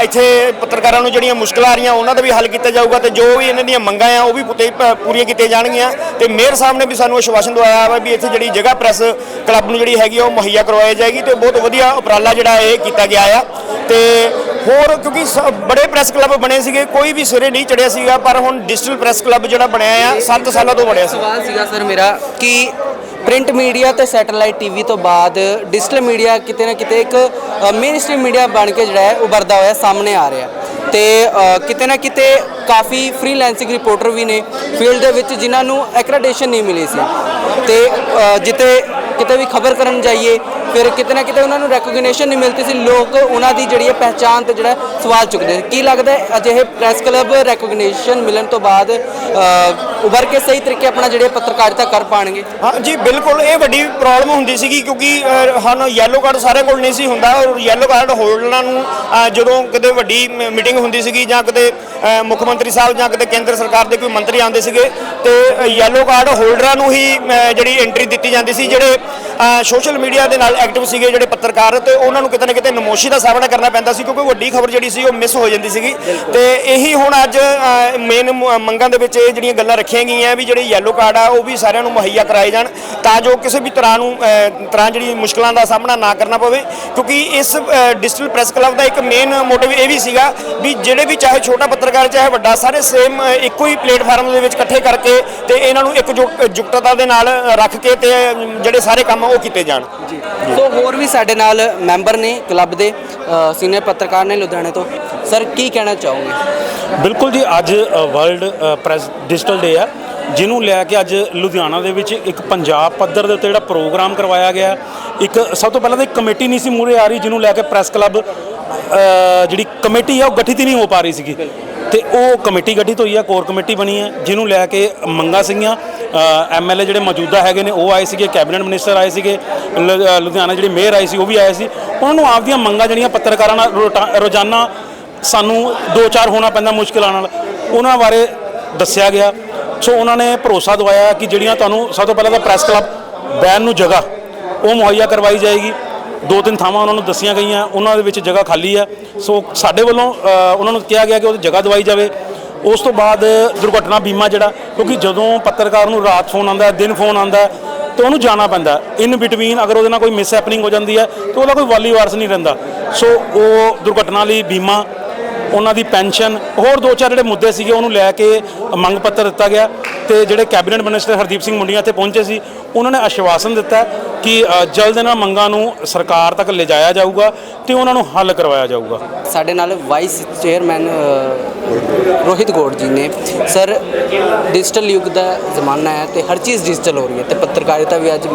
ਇੱਥੇ ਪੱਤਰਕਾਰਾਂ ਨੂੰ ਜਿਹੜੀਆਂ ਮੁਸ਼ਕਲਾਂ ਆ ਰਹੀਆਂ, ਉਹਨਾਂ ਦਾ ਵੀ ਹੱਲ ਕੀਤਾ ਜਾਊਗਾ ਤੇ ਜੋ ਵੀ ਇਹਨਾਂ ਦੀਆਂ ਮੰਗਾਂ ਆ, ਉਹ ਵੀ ਪੁਤੇ- ਪੂਰੀਆਂ ਕੀਤੀਆਂ ਜਾਣਗੀਆਂ। ਤੇ ਮੇਅਰ ਸਾਹਿਬ ਨੇ ਵੀ ਸਾਨੂੰ ਅਸ਼ਵਾਸਨ ਦਵਾਇਆ ਵਾ ਵੀ ਇੱਥੇ ਜਿਹੜੀ ਜਗ੍ਹਾ ਪ੍ਰੈਸ ਕਲੱਬ ਨੂੰ ਜਿਹੜੀ ਹੈਗੀ ਆ, ਉਹ ਮੁਹੱਈਆ ਕਰਵਾਈ ਜਾਏਗੀ ਤੇ ਬਹੁਤ ਵਧੀਆ ਉਪਰਾਲਾ ਜਿਹੜਾ ਇਹ ਕੀਤਾ ਗਿਆ ਆ। ਤੇ ਹੋਰ ਕਿਉਂਕਿ ਬੜੇ ਪ੍ਰੈਸ ਕਲੱਬ ਬਣੇ ਸੀਗੇ ਕੋਈ ਵੀ ਸਿਰੇ ਨਹੀਂ ਚੜਿਆ ਸੀਗਾ ਪਰ ਹੁਣ ਡਿਜੀਟਲ ਪ੍ਰੈਸ ਕਲੱਬ ਜਿਹੜਾ ਬਣਿਆ ਆ 7 ਸਾਲਾਂ ਤੋਂ ਬਣਿਆ ਸੀ। ਸਵਾਲ ਸੀਗਾ ਸਰ ਮੇਰਾ ਕਿ ਪ੍ਰਿੰਟ ਮੀਡੀਆ ਤੇ ਸੈਟੇਲਾਈਟ ਟੀਵੀ ਤੋਂ ਬਾਅਦ ਡਿਜੀਟਲ ਮੀਡੀਆ ਕਿਤੇ ਨਾ ਕਿਤੇ ਇੱਕ ਮੇਨ ਸਟ੍ਰੀਮ ਮੀਡੀਆ ਬਣ ਕੇ ਜਿਹੜਾ ਹੈ ਉਭਰਦਾ ਹੋਇਆ ਸਾਹਮਣੇ ਆ ਰਿਹਾ। ਤੇ ਕਿਤੇ ਨਾ ਕਿਤੇ ਕਾਫੀ ਫ੍ਰੀਲੈਂਸਿੰਗ ਰਿਪੋਰਟਰ ਵੀ ਨੇ ਫੀਲਡ ਦੇ ਵਿੱਚ ਜਿਨ੍ਹਾਂ ਨੂੰ ਐਕ੍ਰੈਡਿਟੇਸ਼ਨ ਨਹੀਂ ਮਿਲੀ ਸੀ। ਤੇ ਜਿੱਤੇ ਕਿਤੇ ਵੀ ਖਬਰ ਕਰਨ ਜਾਈਏ ਫਿਰ ਕਿਤੇ ਨਾ ਕਿਤੇ ਉਹਨਾਂ ਨੂੰ ਰੈਕੋਗਨੀਸ਼ਨ ਨਹੀਂ ਮਿਲਦੀ ਸੀ। ਲੋਕ ਉਹਨਾਂ ਦੀ ਜਿਹੜੀ ਹੈ ਪਹਿਚਾਣ ਤੇ ਜਿਹੜਾ ਸਵਾਲ ਚੁੱਕਦੇ ਕੀ ਲੱਗਦਾ ਅਜਿਹੇ ਪ੍ਰੈਸ ਕਲੱਬ ਰੈਕੋਗਨੀਸ਼ਨ ਮਿਲਣ ਤੋਂ ਬਾਅਦ ਉਭਰ ਕੇ ਸਹੀ ਤਰੀਕੇ ਆਪਣਾ ਜਿਹੜੇ ਪੱਤਰਕਾਰਿਤਾ ਕਰ ਪਾਣਗੇ? ਹਾਂ ਜੀ ਬਿਲਕੁਲ। ਇਹ ਵੱਡੀ ਪ੍ਰੋਬਲਮ ਹੁੰਦੀ ਸੀਗੀ ਕਿਉਂਕਿ ਅ, ਹਨ ਯੈਲੋ ਕਾਰਡ ਸਾਰਿਆਂ ਕੋਲ ਨਹੀਂ ਸੀ ਹੁੰਦਾ ਔਰ ਯੈਲੋ ਕਾਰਡ ਹੋਲਡਰਾਂ ਨੂੰ ਜਦੋਂ ਕਿਤੇ ਵੱਡੀ ਮੀਟਿੰਗ ਹੁੰਦੀ ਸੀਗੀ ਜਾਂ ਕਿਤੇ ਮੁੱਖ ਮੰਤਰੀ ਸਾਹਿਬ ਜਾਂ ਕਿਤੇ ਕੇਂਦਰ ਸਰਕਾਰ ਦੇ ਕੋਈ ਮੰਤਰੀ ਆਉਂਦੇ ਸੀਗੇ ਤੇ ਯੈਲੋ ਕਾਰਡ ਹੋਲਡਰਾਂ ਨੂੰ ਹੀ ਜਿਹੜੀ ਐਂਟਰੀ ਦਿੱਤੀ ਜਾਂਦੀ ਸੀ ਜਿਹੜੇ ਸੋਸ਼ਲ ਮੀਡੀਆ ਦੇ ਨਾਲ ਐਕਟਿਵ ਸੀਗੇ ਜਿਹੜੇ ਪੱਤਰਕਾਰ, ਤੇ ਉਹਨਾਂ ਨੂੰ ਕਿਤੇ ਨਾ ਕਿਤੇ ਨਮੋਸ਼ੀ ਦਾ ਸਾਹਮਣਾ ਕਰਨਾ ਪੈਂਦਾ ਸੀ, ਕਿਉਂਕਿ ਵੱਡੀ ਖਬਰ ਜਿਹੜੀ ਸੀ, ਉਹ ਮਿਸ ਹੋ ਜਾਂਦੀ ਸੀਗੀ। ਤੇ ਇਹੀ ਹੁਣ ਅੱਜ ਮੇਨ ਮੰਗਾਂ ਦੇ ਵਿੱਚ ਇਹ ਜਿਹੜੀਆਂ ਗੱਲਾਂ ਰੱਖੀਆਂ ਗਈਆਂ ਵੀ ਜਿਹੜੇ ਯੈਲੋ ਕਾਰਡ ਆ, ਉਹ ਵੀ ਸਾਰਿਆਂ ਨੂੰ ਮੁਹੱਈਆ ਕਰਾਏ ਜਾਣ, ਤਾਂ ਜੋ ਕਿਸੇ ਵੀ ਤਰ੍ਹਾਂ ਨੂੰ ਤਰ੍ਹਾਂ ਜਿਹੜੀ ਮੁਸ਼ਕਲਾਂ ਦਾ ਸਾਹਮਣਾ ਨਾ ਕਰਨਾ ਪਵੇ, ਕਿਉਂਕਿ ਇਸ ਡਿਜੀਟਲ ਪ੍ਰੈਸ ਕਲੱਬ ਦਾ ਇੱਕ ਮੇਨ ਮੋਟਿਵ ਇਹ ਵੀ ਸੀਗਾ ਵੀ ਜਿਹੜੇ ਵੀ ਚਾਹੇ ਛੋਟਾ ਪੱਤਰਕਾਰ, ਚਾਹੇ ਵੱਡਾ, ਸਾਰੇ ਸੇਮ ਇੱਕੋ ਹੀ ਪਲੇਟਫਾਰਮ ਦੇ ਵਿੱਚ ਇਕੱਠੇ ਕਰਕੇ ਤੇ ਇਹਨਾਂ ਨੂੰ ਇੱਕ ਜੁਗਤਤਾ ਦੇ ਨਾਲ ਰੱਖ ਕੇ ਤੇ ਜਿਹੜੇ ਸਾਰੇ ਕੰਮ ਆ ਉਹ ਕੀਤੇ ਜਾਣ। ਸੋ ਹੋਰ ਵੀ ਸਾਡੇ ਨਾਲ ਮੈਂਬਰ ਨੇ ਕਲੱਬ ਦੇ ਸੀਨੀਅਰ ਪੱਤਰਕਾਰ ਨੇ ਲੁਧਿਆਣੇ ਤੋਂ। ਸਰ ਕੀ ਕਹਿਣਾ ਚਾਹੋਗੇ? ਬਿਲਕੁਲ ਜੀ ਅੱਜ ਵਰਲਡ ਪ੍ਰੈਸ ਡਿਜੀਟਲ ਡੇ ਆ ਜਿਹਨੂੰ ਲੈ ਕੇ ਅੱਜ ਲੁਧਿਆਣਾ ਦੇ ਵਿੱਚ ਇੱਕ ਪੰਜਾਬ ਪੱਧਰ ਦੇ ਉੱਤੇ ਜਿਹੜਾ ਪ੍ਰੋਗਰਾਮ ਕਰਵਾਇਆ ਗਿਆ। ਇੱਕ ਸਭ ਤੋਂ ਪਹਿਲਾਂ ਤਾਂ ਇੱਕ ਕਮੇਟੀ ਨਹੀਂ ਸੀ ਮੂਰੇ ਆ ਰਹੀ ਜਿਹਨੂੰ ਲੈ ਕੇ ਪ੍ਰੈਸ ਕਲੱਬ ਜਿਹੜੀ ਕਮੇਟੀ ਆ ਉਹ ਗਠਿਤ ਹੀ ਨਹੀਂ ਹੋ ਪਾ ਰਹੀ ਸੀਗੀ। ਤੇ ਉਹ ਕਮੇਟੀ ਗਠਿਤ ਹੋਈ ਹੈ ਕੋਰ ਕਮੇਟੀ ਬਣੀ ਹੈ ਜਿਹਨੂੰ ਲੈ ਕੇ ਮੰਗਾ ਸਿੰਘਾਂ ਐਮਐਲਏ ਜਿਹੜੇ ਮੌਜੂਦਾ ਹੈਗੇ ਨੇ ਉਹ ਆਏ ਸੀਗੇ ਕੈਬਨਿਟ ਮਿਨਿਸਟਰ ਆਏ ਸੀਗੇ ਲੁ- ਅ, ਲੁਧਿਆਣਾ ਜਿਹੜੀ ਮੇਅਰ ਆਈ ਸੀ ਉਹ ਵੀ ਆਏ ਸੀ। ਉਹਨਾਂ ਨੂੰ ਆਪਦੀਆਂ ਮੰਗਾਂ ਜਿਹੜੀਆਂ ਪੱਤਰਕਾਰਾਂ ਨਾਲ ਰੋਟਾ- ਰੋਜ਼ਾਨਾ ਸਾਨੂੰ ਦੋ ਚਾਰ ਹੋਣਾ ਪੈਂਦਾ ਮੁਸ਼ਕਿਲਾਂ ਨਾਲ। ਉਹਨਾਂ ਬਾਰੇ ਦੱਸਿਆ ਗਿਆ। ਸੋ ਉਹਨਾਂ ਨੇ ਭਰੋਸਾ ਦਵਾਇਆ ਕਿ ਜਿਹੜੀਆਂ ਤੁਹਾਨੂੰ ਸਭ ਤੋਂ ਪਹਿਲਾਂ ਤਾਂ ਪ੍ਰੈਸ ਕਲੱਬ ਬੈਨ ਨੂੰ ਜਗ੍ਹਾ ਉਹ ਮੁਹੱਈਆ ਕਰਵਾਈ ਜਾਏਗੀ। ਦੋ ਤਿੰਨ ਥਾਵਾਂ ਉਹਨਾਂ ਨੂੰ ਦੱਸੀਆਂ ਗਈਆਂ ਉਹਨਾਂ ਦੇ ਵਿੱਚ ਜਗ੍ਹਾ ਖਾਲੀ ਹੈ ਸੋ ਸਾਡੇ ਵੱਲੋਂ ਉਹਨਾਂ ਨੂੰ ਕਿਹਾ ਗਿਆ ਕਿ ਉਹਦੀ ਜਗ੍ਹਾ ਦਵਾਈ ਜਾਵੇ। ਉਸ ਤੋਂ ਬਾਅਦ ਦੁਰਘਟਨਾ ਬੀਮਾ ਜਿਹੜਾ ਕਿਉਂਕਿ ਜਦੋਂ ਪੱਤਰਕਾਰ ਨੂੰ ਰਾਤ ਫੋਨ ਆਉਂਦਾ ਦਿਨ ਫੋਨ ਆਉਂਦਾ ਹੈ, ਤੇ ਉਹਨੂੰ ਜਾਣਾ ਪੈਂਦਾ। ਇਨ ਬਿਟਵੀਨ ਅਗਰ ਉਹਦੇ ਨਾਲ ਕੋਈ ਮਿਸ ਹੈਪਨਿੰਗ ਹੋ ਜਾਂਦੀ ਹੈ ਤੇ ਉਹਦਾ ਕੋਈ ਵਾਲੀ ਵਾਰਸ ਨਹੀਂ ਰਹਿੰਦਾ। ਸੋ ਉਹ ਦੁਰਘਟਨਾ ਲਈ ਬੀਮਾ ਉਹਨਾਂ ਦੀ ਪੈਨਸ਼ਨ ਹੋਰ ਦੋ ਚਾਰ ਜਿਹੜੇ ਮੁੱਦੇ ਸੀਗੇ ਉਹਨੂੰ ਲੈ ਕੇ ਮੰਗ ਪੱਤਰ ਦਿੱਤਾ ਗਿਆ। ਤੇ ਜਿਹੜੇ ਕੈਬਨਿਟ ਮਿਨਿਸਟਰ ਹਰਦੀਪ ਸਿੰਘ ਮੁੰਡੀਆਂ ਇੱਥੇ ਪਹੁੰਚੇ ਸੀ ਉਹਨਾਂ ਨੇ ਆਸ਼ਵਾਸਨ ਦਿੱਤਾ ਕਿ ਜਲਦ ਇਹਨਾਂ ਮੰਗਾਂ ਨੂੰ ਸਰਕਾਰ ਤੱਕ ਲਿਜਾਇਆ ਜਾਊਗਾ ਤੇ ਉਹਨਾਂ ਨੂੰ ਹੱਲ ਕਰਵਾਇਆ ਜਾਊਗਾ। ਸਾਡੇ ਨਾਲ ਵਾਈਸ ਚੇਅਰਮੈਨ ਰੋਹਿਤ ਗੋੜ ਜੀ ਨੇ। ਸਰ ਡਿਜੀਟਲ ਯੁੱਗ ਦਾ ਜ਼ਮਾਨਾ ਹੈ ਤੇ ਹਰ ਚੀਜ਼ ਡਿਜੀਟਲ ਹੋ ਰਹੀ ਹੈ ਤੇ ਪੱਤਰਕਾਰਿਤਾ ਵੀ ਅੱਜ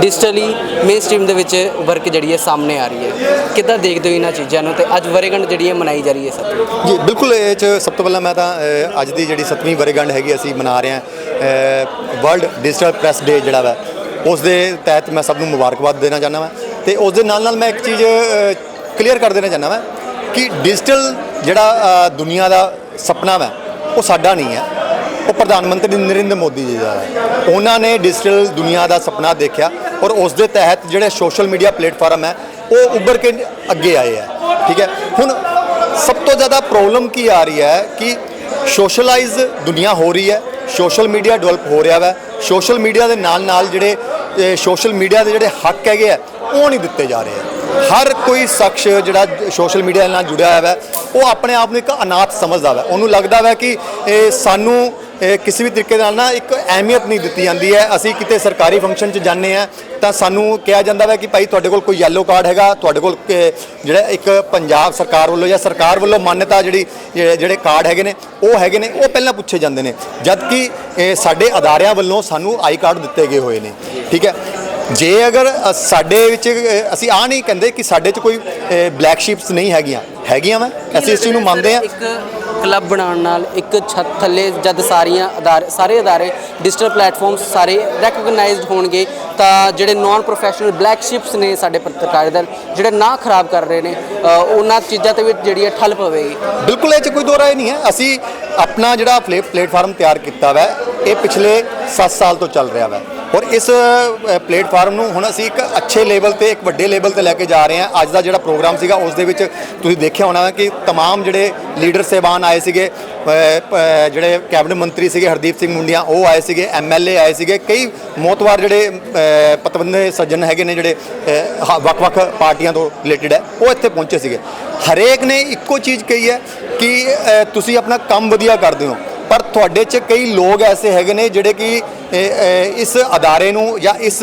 ਡਿਜੀਟਲੀ ਮੇਨ ਸਟ੍ਰੀਮ ਦੇ ਵਿੱਚ ਉੱਭਰ ਕੇ ਜਿਹੜੀ ਹੈ ਸਾਹਮਣੇ ਆ ਰਹੀ ਹੈ। ਕਿੱਦਾਂ ਦੇਖਦੇ ਹੋ ਇਹਨਾਂ ਚੀਜ਼ਾਂ ਨੂੰ ਤੇ ਅੱਜ ਵਰੇਗੰਢ ਜਿਹੜੀ ਹੈ ਮਨਾਈ ਜਾ ਰਹੀ ਹੈ ਸਰ? ਜੀ ਬਿਲਕੁਲ ਇਹ ਚ ਸਭ ਤੋਂ ਪਹਿਲਾਂ ਮੈਂ ਤਾਂ ਅੱਜ ਦੀ ਜਿਹੜੀ 7ਵੀਂ ਵਰ੍ਹੇਗੰਢ ਹੈਗੀ ਅਸੀਂ ਮਨਾ ਰਹੇ ਹਾਂ। ਵਰਲਡ ਡਿਜੀਟਲ ਪ੍ਰੈਸ ਡੇ ਜਿਹੜਾ ਵਾ ਉਸ ਦੇ ਤਹਿਤ ਮੈਂ ਸਭ ਨੂੰ ਮੁਬਾਰਕਬਾਦ ਦੇਣਾ ਚਾਹੁੰਦਾ ਵਾਂ। ਤੇ ਉਸ ਦੇ ਨਾਲ ਨਾਲ ਮੈਂ ਇੱਕ ਚੀਜ਼ ਕਲੀਅਰ ਕਰ ਦੇਣਾ ਚਾਹੁੰਦਾ ਵਾਂ ਕਿ ਡਿਜੀਟਲ ਜਿਹੜਾ ਦੁਨੀਆ ਦਾ ਸੁਪਨਾ ਵਾ, ਉਹ ਸਾਡਾ ਨਹੀਂ ਹੈ। ਉਹ ਪ੍ਰਧਾਨ ਮੰਤਰੀ ਨਰਿੰਦਰ ਮੋਦੀ ਜੀ ਦਾ ਹੈ। ਉਹਨਾਂ ਨੇ ਡਿਜੀਟਲ ਦੁਨੀਆ ਦਾ ਸੁਪਨਾ ਦੇਖਿਆ ਔਰ ਉਸ ਦੇ ਤਹਿਤ ਜਿਹੜੇ ਸੋਸ਼ਲ ਮੀਡੀਆ ਪਲੇਟਫਾਰਮ ਹੈ, ਉਹ ਉੱਭਰ ਕੇ ਅੱਗੇ ਆਏ ਹੈ। ਠੀਕ ਹੈ? ਹੁਣ ਸਭ ਤੋਂ ਜ਼ਿਆਦਾ ਪ੍ਰੋਬਲਮ ਕੀ ਆ ਰਹੀ ਹੈ ਕਿ ਸੋਸ਼ਲਾਈਜ਼ ਦੁਨੀਆ ਹੋ ਰਹੀ ਹੈ। ਸੋਸ਼ਲ ਮੀਡੀਆ ਡਿਵੈਲਪ ਹੋ ਰਿਹਾ ਵਾ। ਸੋਸ਼ਲ ਮੀਡੀਆ ਦੇ ਨਾਲ ਨਾਲ ਜਿਹੜੇ ਸੋਸ਼ਲ ਮੀਡੀਆ ਦੇ ਜਿਹੜੇ ਹੱਕ ਹੈਗੇ ਆ, ਉਹ ਨਹੀਂ ਦਿੱਤੇ ਜਾ ਰਹੇ ਆ। ਹਰ ਕੋਈ ਸ਼ਖਸ ਜਿਹੜਾ ਸੋਸ਼ਲ ਮੀਡੀਆ ਨਾਲ ਜੁੜਿਆ ਹੋਇਆ ਵਾ, ਉਹ ਆਪਣੇ ਆਪ ਨੂੰ ਇੱਕ ਅਨਾਥ ਸਮਝਦਾ ਵਾ। ਉਹਨੂੰ ਲੱਗਦਾ ਵਾ ਕਿ ਇਹ ਸਾਨੂੰ ਕਿਸੇ ਵੀ ਤਰੀਕੇ ਨਾਲ ਨਾ ਇੱਕ ਅਹਿਮੀਅਤ ਨਹੀਂ ਦਿੱਤੀ ਜਾਂਦੀ ਹੈ। ਅਸੀਂ ਕਿਤੇ ਸਰਕਾਰੀ ਫੰਕਸ਼ਨ 'ਚ ਜਾਂਦੇ ਆ ਤਾਂ ਸਾਨੂੰ ਕਿਹਾ ਜਾਂਦਾ ਵਾ ਕਿ ਭਾਈ ਤੁਹਾਡੇ ਕੋਲ ਕੋਈ ਯੈਲੋ ਕਾਰਡ ਹੈਗਾ, ਤੁਹਾਡੇ ਕੋਲ ਕਿ ਜਿਹੜਾ ਇੱਕ ਪੰਜਾਬ ਸਰਕਾਰ ਵੱਲੋਂ ਜਾਂ ਸਰਕਾਰ ਵੱਲੋਂ ਮਾਨਤਾ ਜਿਹੜੀ, ਜਿਹੜੇ ਕਾਰਡ ਹੈਗੇ ਨੇ, ਉਹ ਹੈਗੇ ਨੇ, ਉਹ ਪਹਿਲਾਂ ਪੁੱਛੇ ਜਾਂਦੇ ਨੇ। ਜਦ ਕਿ ਇਹ ਸਾਡੇ ਅਦਾਰਿਆਂ ਵੱਲੋਂ ਸਾਨੂੰ ਆਈ ਕਾਰਡ ਦਿੱਤੇ ਗਏ ਹੋਏ ਨੇ। ਠੀਕ ਹੈ? ਜੇ ਅਗਰ ਸਾਡੇ ਵਿੱਚ ਅਸੀਂ ਆ ਨਹੀਂ ਕਹਿੰਦੇ ਕਿ ਸਾਡੇ 'ਚ ਕੋਈ ਬਲੈਕ ਸ਼ੀਪਸ ਨਹੀਂ ਹੈਗੀਆਂ। ਹੈਗੀਆਂ ਵਾ ਅਸੀਂ ਇਸ ਚੀਜ਼ ਨੂੰ ਮੰਨਦੇ ਆ ਇੱਕ ਕਲੱਬ ਬਣਾਉਣ ਨਾਲ ਇੱਕ ਛੱਤ ਥੱਲੇ ਜਦ ਸਾਰੀਆਂ ਅਦਾਰੇ ਸਾਰੇ ਅਦਾਰੇ ਡਿਜੀਟਲ ਪਲੇਟਫਾਰਮਸ ਸਾਰੇ ਰੈਕਗਨਾਈਜ਼ਡ ਹੋਣਗੇ ਤਾਂ ਜਿਹੜੇ ਨਾਨ ਪ੍ਰੋਫੈਸ਼ਨਲ ਬਲੈਕ ਸ਼ਿਪਸ ਨੇ ਸਾਡੇ ਪੱਤਰਕਾਰਿਤਾ ਜਿਹੜੇ ਨਾ ਖਰਾਬ ਕਰ ਰਹੇ ਨੇ ਉਹਨਾਂ ਚੀਜ਼ਾਂ ਤੇ ਵੀ ਜਿਹੜੀ ਹੈ ਠੱਲ ਪਵੇਗੀ। ਬਿਲਕੁਲ ਇਹ 'ਚ ਕੋਈ ਦੋ ਰਾਏ ਨਹੀਂ ਹੈ। ਅਸੀਂ ਆਪਣਾ ਜਿਹੜਾ ਪਲੇ- ਪਲੇਟਫਾਰਮ ਤਿਆਰ ਕੀਤਾ ਵਾ ਇਹ ਪਿਛਲੇ 7 ਸਾਲ ਤੋਂ ਚੱਲ ਰਿਹਾ ਵਾ। ਔਰ ਇਸ ਅ, ਪਲੇਟਫਾਰਮ ਨੂੰ ਹੁਣ ਅਸੀਂ ਇੱਕ ਅੱਛੇ ਲੈਵਲ ਤੇ ਇੱਕ ਵੱਡੇ ਲੈਵਲ ਤੇ ਲੈ ਕੇ ਜਾ ਰਹੇ ਹਾਂ ਅੱਜ ਦਾ ਜਿਹੜਾ ਪ੍ਰੋਗਰਾਮ ਸੀਗਾ ਉਸ ਦੇ ਵਿੱਚ ਤੁਸੀਂ ਦੇਖਿਆ ਹੋਣਾ ਕਿ तमाम ਜਿਹੜੇ ਲੀਡਰ ਸਹਿਬਾਨ ਆਏ ਸੀਗੇ ਅ, ਪ- ਜਿਹੜੇ ਕੈਬਨਿਟ ਮੰਤਰੀ ਸੀਗੇ ਹਰਦੀਪ ਸਿੰਘ ਮੁੰਡੀਆਂ ਉਹ ਆਏ ਸੀਗੇ ਐਮਐਲਏ ਆਏ ਸੀਗੇ ਕਈ ਮੋਤਵਾਰ ਜਿਹੜੇ ਅ, ਪਤਵੰਦੇ ਸੱਜਣ ਹੈਗੇ ਨੇ ਜਿਹੜੇ ਅ, ਹ- ਵੱਖ-ਵੱਖ ਪਾਰਟੀਆਂ ਤੋਂ ਰਿਲੇਟਡ ਹੈ ਉਹ ਇੱਥੇ ਪਹੁੰਚੇ ਸੀਗੇ ਹਰੇਕ ਨੇ ਇੱਕੋ ਚੀਜ਼ ਕਹੀ ਹੈ ਕਿ ਅ, ਤੁਸੀਂ ਆਪਣਾ ਕੰਮ ਵਧੀਆ ਕਰਦੇ ਹੋ ਪਰ ਤੁਹਾਡੇ 'ਚ ਕਈ ਲੋਕ ਐਸੇ ਹੈਗੇ ਨੇ ਜਿਹੜੇ ਕਿ ਇਸ ਅਦਾਰੇ ਨੂੰ ਜਾਂ ਇਸ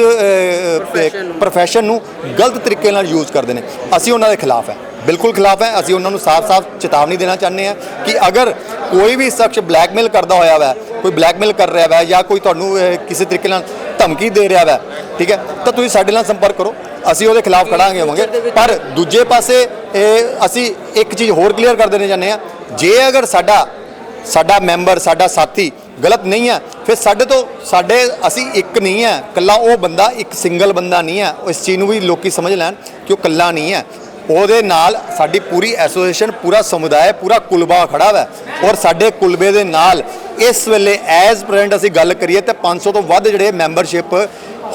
ਪ੍ਰੋਫੈਸ਼ਨ ਨੂੰ। ਗਲਤ ਤਰੀਕੇ ਨਾਲ ਯੂਜ਼ ਕਰਦੇ ਨੇ। ਅਸੀਂ ਉਹਨਾਂ ਦੇ ਖਿਲਾਫ ਹੈ। ਬਿਲਕੁਲ ਖਿਲਾਫ ਹੈ। ਅਸੀਂ ਉਹਨਾਂ ਨੂੰ ਸਾਫ਼-ਸਾਫ਼ ਚੇਤਾਵਨੀ ਦੇਣਾ ਚਾਹੁੰਦੇ ਹਾਂ ਕਿ ਅਗਰ ਕੋਈ ਵੀ ਸ਼ਖਸ ਬਲੈਕਮੇਲ ਕਰਦਾ ਹੋਇਆ ਵਾ ਕੋਈ ਬਲੈਕਮੇਲ ਕਰ ਰਿਹਾ ਵਾ ਜਾਂ ਕੋਈ ਤੁਹਾਨੂੰ ਕਿਸੇ ਤਰੀਕੇ ਨਾਲ ਧਮਕੀ ਦੇ ਰਿਹਾ ਵਾ ਠੀਕ ਹੈ ਤਾਂ ਤੁਸੀਂ ਸਾਡੇ ਨਾਲ ਸੰਪਰਕ ਕਰੋ। ਅਸੀਂ ਉਹਦੇ ਖਿਲਾਫ ਖੜਾਂਗੇ ਹੋਵਾਂਗੇ। ਪਰ ਦੂਜੇ ਪਾਸੇ ਅਸੀਂ ਇੱਕ ਚੀਜ਼ ਹੋਰ ਕਲੀਅਰ ਕਰ ਦੇਣਾ ਚਾਹੁੰਦੇ ਆ ਜੇ ਅਗਰ ਸਾਡਾ ਸਾਡਾ ਮੈਂਬਰ, ਸਾਡਾ ਸਾਥੀ ਗਲਤ ਨਹੀਂ ਹੈ। ਫਿਰ ਸਾਡੇ ਤੋਂ ਸਾਡੇ ਅਸੀਂ ਇੱਕ ਨਹੀਂ ਹੈ। ਕੱਲਾ ਉਹ ਬੰਦਾ, ਇੱਕ ਸਿੰਗਲ ਬੰਦਾ ਨਹੀਂ ਹੈ। ਇਸ ਚੀਜ਼ ਨੂੰ ਵੀ ਲੋਕੀ ਸਮਝ ਲੈਣ ਕਿ ਉਹ ਕੱਲਾ ਨਹੀਂ ਹੈ। ਉਹਦੇ ਨਾਲ ਸਾਡੀ ਪੂਰੀ ਐਸੋਸੀਏਸ਼ਨ ਪੂਰਾ ਸਮੁਦਾਇ, ਪੂਰਾ ਕੁਲਬਾ ਖੜਾ ਹੈ ਔਰ ਸਾਡੇ ਕੁਲਬੇ ਦੇ ਨਾਲ ਇਸ ਵੇਲੇ ਐਜ਼ ਪ੍ਰੈਜ਼ੈਂਟ ਅਸੀਂ ਗੱਲ ਕਰੀਏ ਤੇ 500 ਤੋਂ ਵੱਧ ਜਿਹੜੇ ਮੈਂਬਰਸ਼ਿਪ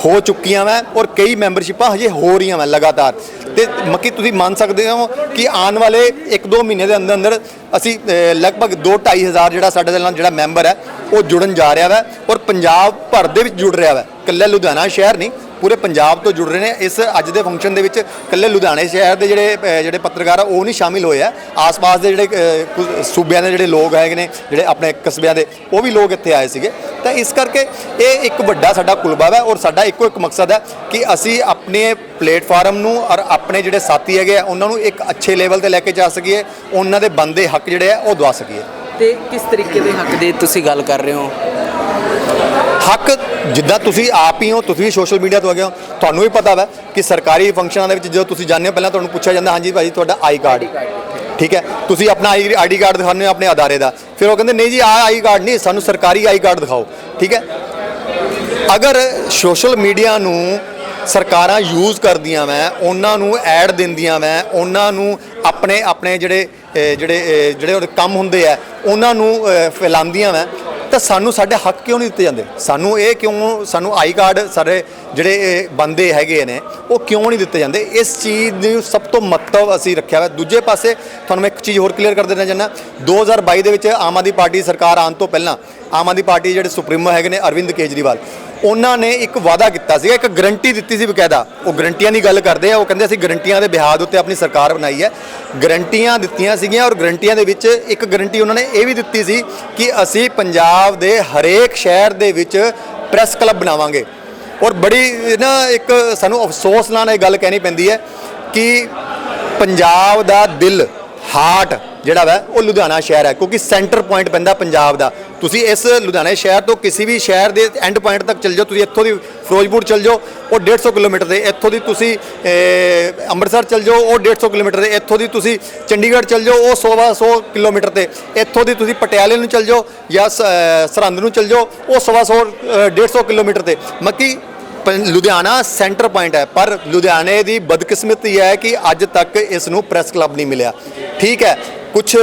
ਹੋ ਚੁੱਕੀਆਂ ਵਾ ਔਰ ਕਈ ਮੈਂਬਰਸ਼ਿਪਾਂ ਹਜੇ ਹੋ ਰਹੀਆਂ ਵਾ ਲਗਾਤਾਰ। ਤੇ ਮੱਕੀ, ਤੁਸੀਂ ਮੰਨ ਸਕਦੇ ਹੋ ਕਿ ਆਉਣ ਵਾਲੇ 1-2 ਮਹੀਨੇ ਦੇ ਅੰਦਰ ਅੰਦਰ ਅਸੀਂ ਲਗਭਗ 2-2.5 ਹਜ਼ਾਰ ਜਿਹੜਾ ਸਾਡੇ ਨਾਲ ਜਿਹੜਾ ਮੈਂਬਰ ਹੈ, ਉਹ ਜੁੜਨ ਜਾ ਰਿਹਾ ਵਾ ਔਰ ਪੰਜਾਬ ਭਰ ਦੇ ਵਿੱਚ ਜੁੜ ਰਿਹਾ ਵਾ। ਇਕੱਲੇ ਲੁਧਿਆਣਾ ਸ਼ਹਿਰ ਨਹੀਂ ਪੂਰੇ ਪੰਜਾਬ ਤੋਂ ਜੁੜ ਰਹੇ ਨੇ। ਇਸ ਅੱਜ ਦੇ ਫੰਕਸ਼ਨ ਦੇ ਵਿੱਚ ਇਕੱਲੇ ਲੁਧਿਆਣੇ ਸ਼ਹਿਰ ਦੇ ਜਿਹੜੇ ਜਿਹੜੇ ਪੱਤਰਕਾਰ ਆ ਉਹ ਨਹੀਂ ਸ਼ਾਮਿਲ ਹੋਏ ਆ। ਆਸ-ਪਾਸ ਦੇ ਜਿਹੜੇ ਅਹ, ਸੂਬਿਆਂ ਦੇ ਜਿਹੜੇ ਲੋਕ ਹੈਗੇ ਨੇ ਜਿਹੜੇ ਆਪਣੇ ਕਸਬਿਆਂ ਦੇ ਉਹ ਵੀ ਲੋਕ ਇੱਥੇ ਆਏ ਸੀਗੇ। ਤਾਂ ਇਸ ਕਰਕੇ ਇਹ ਇੱਕ ਵੱਡਾ ਸਾਡਾ ਕੁਲਬਾ ਹੈ ਔਰ ਸਾਡਾ ਇੱਕੋ ਇੱਕ ਮਕਸਦ ਹੈ ਕਿ ਅਸੀਂ ਆਪਣੇ ਪਲੇਟਫਾਰਮ ਨੂੰ ਔਰ ਆਪਣੇ ਜਿਹੜੇ ਸਾਥੀ ਹੈਗੇ ਆ ਉਹਨਾਂ ਨੂੰ ਇੱਕ ਅੱਛੇ ਲੈਵਲ ਤੇ ਲੈ ਕੇ ਜਾ ਸਕੀਏ। ਉਹਨਾਂ ਦੇ ਬੰਦੇ ਹੱਕ ਜਿਹੜੇ ਆ ਉਹ ਦਵਾ ਸਕੀਏ। ਤੇ ਕਿਸ ਤਰੀਕੇ ਦੇ ਹੱਕ ਦੇ ਤੁਸੀਂ ਗੱਲ ਕਰ ਰਹੇ ਹੋ? ਹੱਕ ਜਿੱਦਾਂ ਤੁਸੀਂ ਆਪ ਹੀ ਹੋ, ਤੁਸੀਂ ਵੀ ਸੋਸ਼ਲ ਮੀਡੀਆ ਤੋਂ ਹੈਗੇ ਹੋ, ਤੁਹਾਨੂੰ ਵੀ ਪਤਾ ਵਾ ਕਿ ਸਰਕਾਰੀ ਫੰਕਸ਼ਨਾਂ ਦੇ ਵਿੱਚ ਜਦੋਂ ਤੁਸੀਂ ਜਾਂਦੇ ਹੋ, ਪਹਿਲਾਂ ਤੁਹਾਨੂੰ ਪੁੱਛਿਆ ਜਾਂਦਾ, ਹਾਂਜੀ ਭਾਜੀ, ਤੁਹਾਡਾ ਆਈ ਕਾਰਡ ਠੀਕ ਹੈ। ਤੁਸੀਂ ਆਪਣਾ ਆਈ ਆਈਡੀ ਕਾਰਡ ਦਿਖਾਉਂਦੇ ਹੋ ਆਪਣੇ ਅਦਾਰੇ ਦਾ। ਫਿਰ ਉਹ ਕਹਿੰਦੇ, ਨਹੀਂ ਜੀ, ਆਹ ਆਈ ਕਾਰਡ ਨਹੀਂ, ਸਾਨੂੰ ਸਰਕਾਰੀ ਆਈ ਕਾਰਡ ਦਿਖਾਓ, ਠੀਕ ਹੈ। ਅਗਰ ਸੋਸ਼ਲ ਮੀਡੀਆ ਨੂੰ ਸਰਕਾਰਾਂ ਯੂਜ਼ ਕਰਦੀਆਂ ਮੈਂ ਉਹਨਾਂ ਨੂੰ ਐਡ ਦਿੰਦੀਆਂ ਮੈਂ ਉਹਨਾਂ ਨੂੰ ਆਪਣੇ ਆਪਣੇ ਜਿਹੜੇ ਜਿਹੜੇ ਜਿਹੜੇ ਉਹਦੇ ਕੰਮ ਹੁੰਦੇ ਆ, ਉਹਨਾਂ ਨੂੰ ਫੈਲਾਉਂਦੀਆਂ ਮੈਂ ਤਾਂ ਸਾਨੂੰ ਸਾਡੇ ਹੱਕ ਕਿਉਂ ਨਹੀਂ ਦਿੱਤੇ ਜਾਂਦੇ? ਸਾਨੂੰ ਇਹ ਕਿਉਂ, ਸਾਨੂੰ ਆਈ ਕਾਰਡ ਸਾਡੇ ਜਿਹੜੇ ਇਹ ਬੰਦੇ ਹੈਗੇ ਨੇ, ਉਹ ਕਿਉਂ ਨਹੀਂ ਦਿੱਤੇ ਜਾਂਦੇ? ਇਸ ਚੀਜ਼ ਨੂੰ ਸਭ ਤੋਂ ਮਹੱਤਵ ਅਸੀਂ ਰੱਖਿਆ ਹੋਇਆ। ਦੂਜੇ ਪਾਸੇ ਤੁਹਾਨੂੰ ਮੈਂ ਇੱਕ ਚੀਜ਼ ਹੋਰ ਕਲੀਅਰ ਕਰ ਦੇਣਾ ਚਾਹੁੰਦਾ। 2022 ਦੇ ਵਿੱਚ ਆਮ ਆਦਮੀ ਪਾਰਟੀ ਸਰਕਾਰ ਆਉਣ ਤੋਂ ਪਹਿਲਾਂ ਆਮ ਆਦਮੀ ਪਾਰਟੀ ਦੇ ਜਿਹੜੇ ਸੁਪਰੀਮੋ ਹੈਗੇ ਨੇ, ਅਰਵਿੰਦ ਕੇਜਰੀਵਾਲ ਉਹਨਾਂ ਨੇ ਇੱਕ ਵਾਅਦਾ ਕੀਤਾ ਸੀਗਾ, ਇੱਕ ਗਰੰਟੀ ਦਿੱਤੀ ਸੀ ਬਕਾਇਦਾ। ਉਹ ਗਰੰਟੀਆਂ ਦੀ ਗੱਲ ਕਰਦੇ ਆ, ਉਹ ਕਹਿੰਦੇ ਅਸੀਂ ਗਰੰਟੀਆਂ ਦੇ ਬਿਹਾਦ ਉੱਤੇ ਆਪਣੀ ਸਰਕਾਰ ਬਣਾਈ ਹੈ। ਗਰੰਟੀਆਂ ਦਿੱਤੀਆਂ ਸੀਗੀਆਂ ਔਰ ਗਰੰਟੀਆਂ ਦੇ ਵਿੱਚ ਇੱਕ ਗਰੰਟੀ ਉਹਨਾਂ ਨੇ ਇਹ ਵੀ ਦਿੱਤੀ ਸੀ ਕਿ ਅਸੀਂ ਪੰਜਾਬ ਦੇ ਹਰੇਕ ਸ਼ਹਿਰ ਦੇ ਵਿੱਚ ਪ੍ਰੈਸ ਕਲੱਬ ਬਣਾਵਾਂਗੇ। ਔਰ ਬੜੀ, ਨਾ, ਇੱਕ ਸਾਨੂੰ ਅਫਸੋਸ ਨਾਲ ਇਹ ਗੱਲ ਕਹਿਣੀ ਪੈਂਦੀ ਹੈ ਕਿ ਪੰਜਾਬ ਦਾ ਦਿਲ ਹਾਰਟ ਜਿਹੜਾ ਵਾ, ਉਹ ਲੁਧਿਆਣਾ ਸ਼ਹਿਰ ਹੈ, ਕਿਉਂਕਿ ਸੈਂਟਰ ਪੁਆਇੰਟ ਪੈਂਦਾ ਪੰਜਾਬ ਦਾ। ਤੁਸੀਂ ਇਸ ਲੁਧਿਆਣੇ ਸ਼ਹਿਰ ਤੋਂ ਕਿਸੇ ਵੀ ਸ਼ਹਿਰ ਦੇ ਐਂਡ ਪੁਆਇੰਟ ਤੱਕ ਚੱਲ ਜਾਓ, ਤੁਸੀਂ ਇੱਥੋਂ ਦੀ ਫਿਰੋਜ਼ਪੁਰ ਚੱਲ ਜਾਓ, ਉਹ 150 ਕਿਲੋਮੀਟਰ ਦੇ, ਇੱਥੋਂ ਦੀ ਤੁਸੀਂ ਅੰਮ੍ਰਿਤਸਰ ਚੱਲ ਜਾਓ, ਉਹ 150 ਕਿਲੋਮੀਟਰ ਦੇ, ਇੱਥੋਂ ਦੀ ਤੁਸੀਂ ਚੰਡੀਗੜ੍ਹ ਚੱਲ ਜਾਓ, ਉਹ 100 100 ਕਿਲੋਮੀਟਰ ਤੇ, ਇੱਥੋਂ ਦੀ ਤੁਸੀਂ ਪਟਿਆਲੇ ਨੂੰ ਚੱਲ ਜਾਓ ਜਾਂ ਸ- ਸਰਹੰਦ ਨੂੰ ਚੱਲ ਜਾਓ, ਉਹ 100 100 150 ਕਿਲੋਮੀਟਰ ਤੇ। ਮੱਕੀ ਲੁਧਿਆਣਾ ਸੈਂਟਰ ਪੁਆਇੰਟ ਹੈ ਪਰ ਲੁਧਿਆਣੇ ਦੀ ਬਦਕਿਸਮਤੀ ਹੈ ਕਿ ਅੱਜ ਤੱਕ ਇਸ ਨੂੰ ਪ੍ਰੈਸ ਕਲੱਬ ਨਹੀਂ ਮਿਲਿਆ। ਠੀਕ ਹੈ ਕੁਝ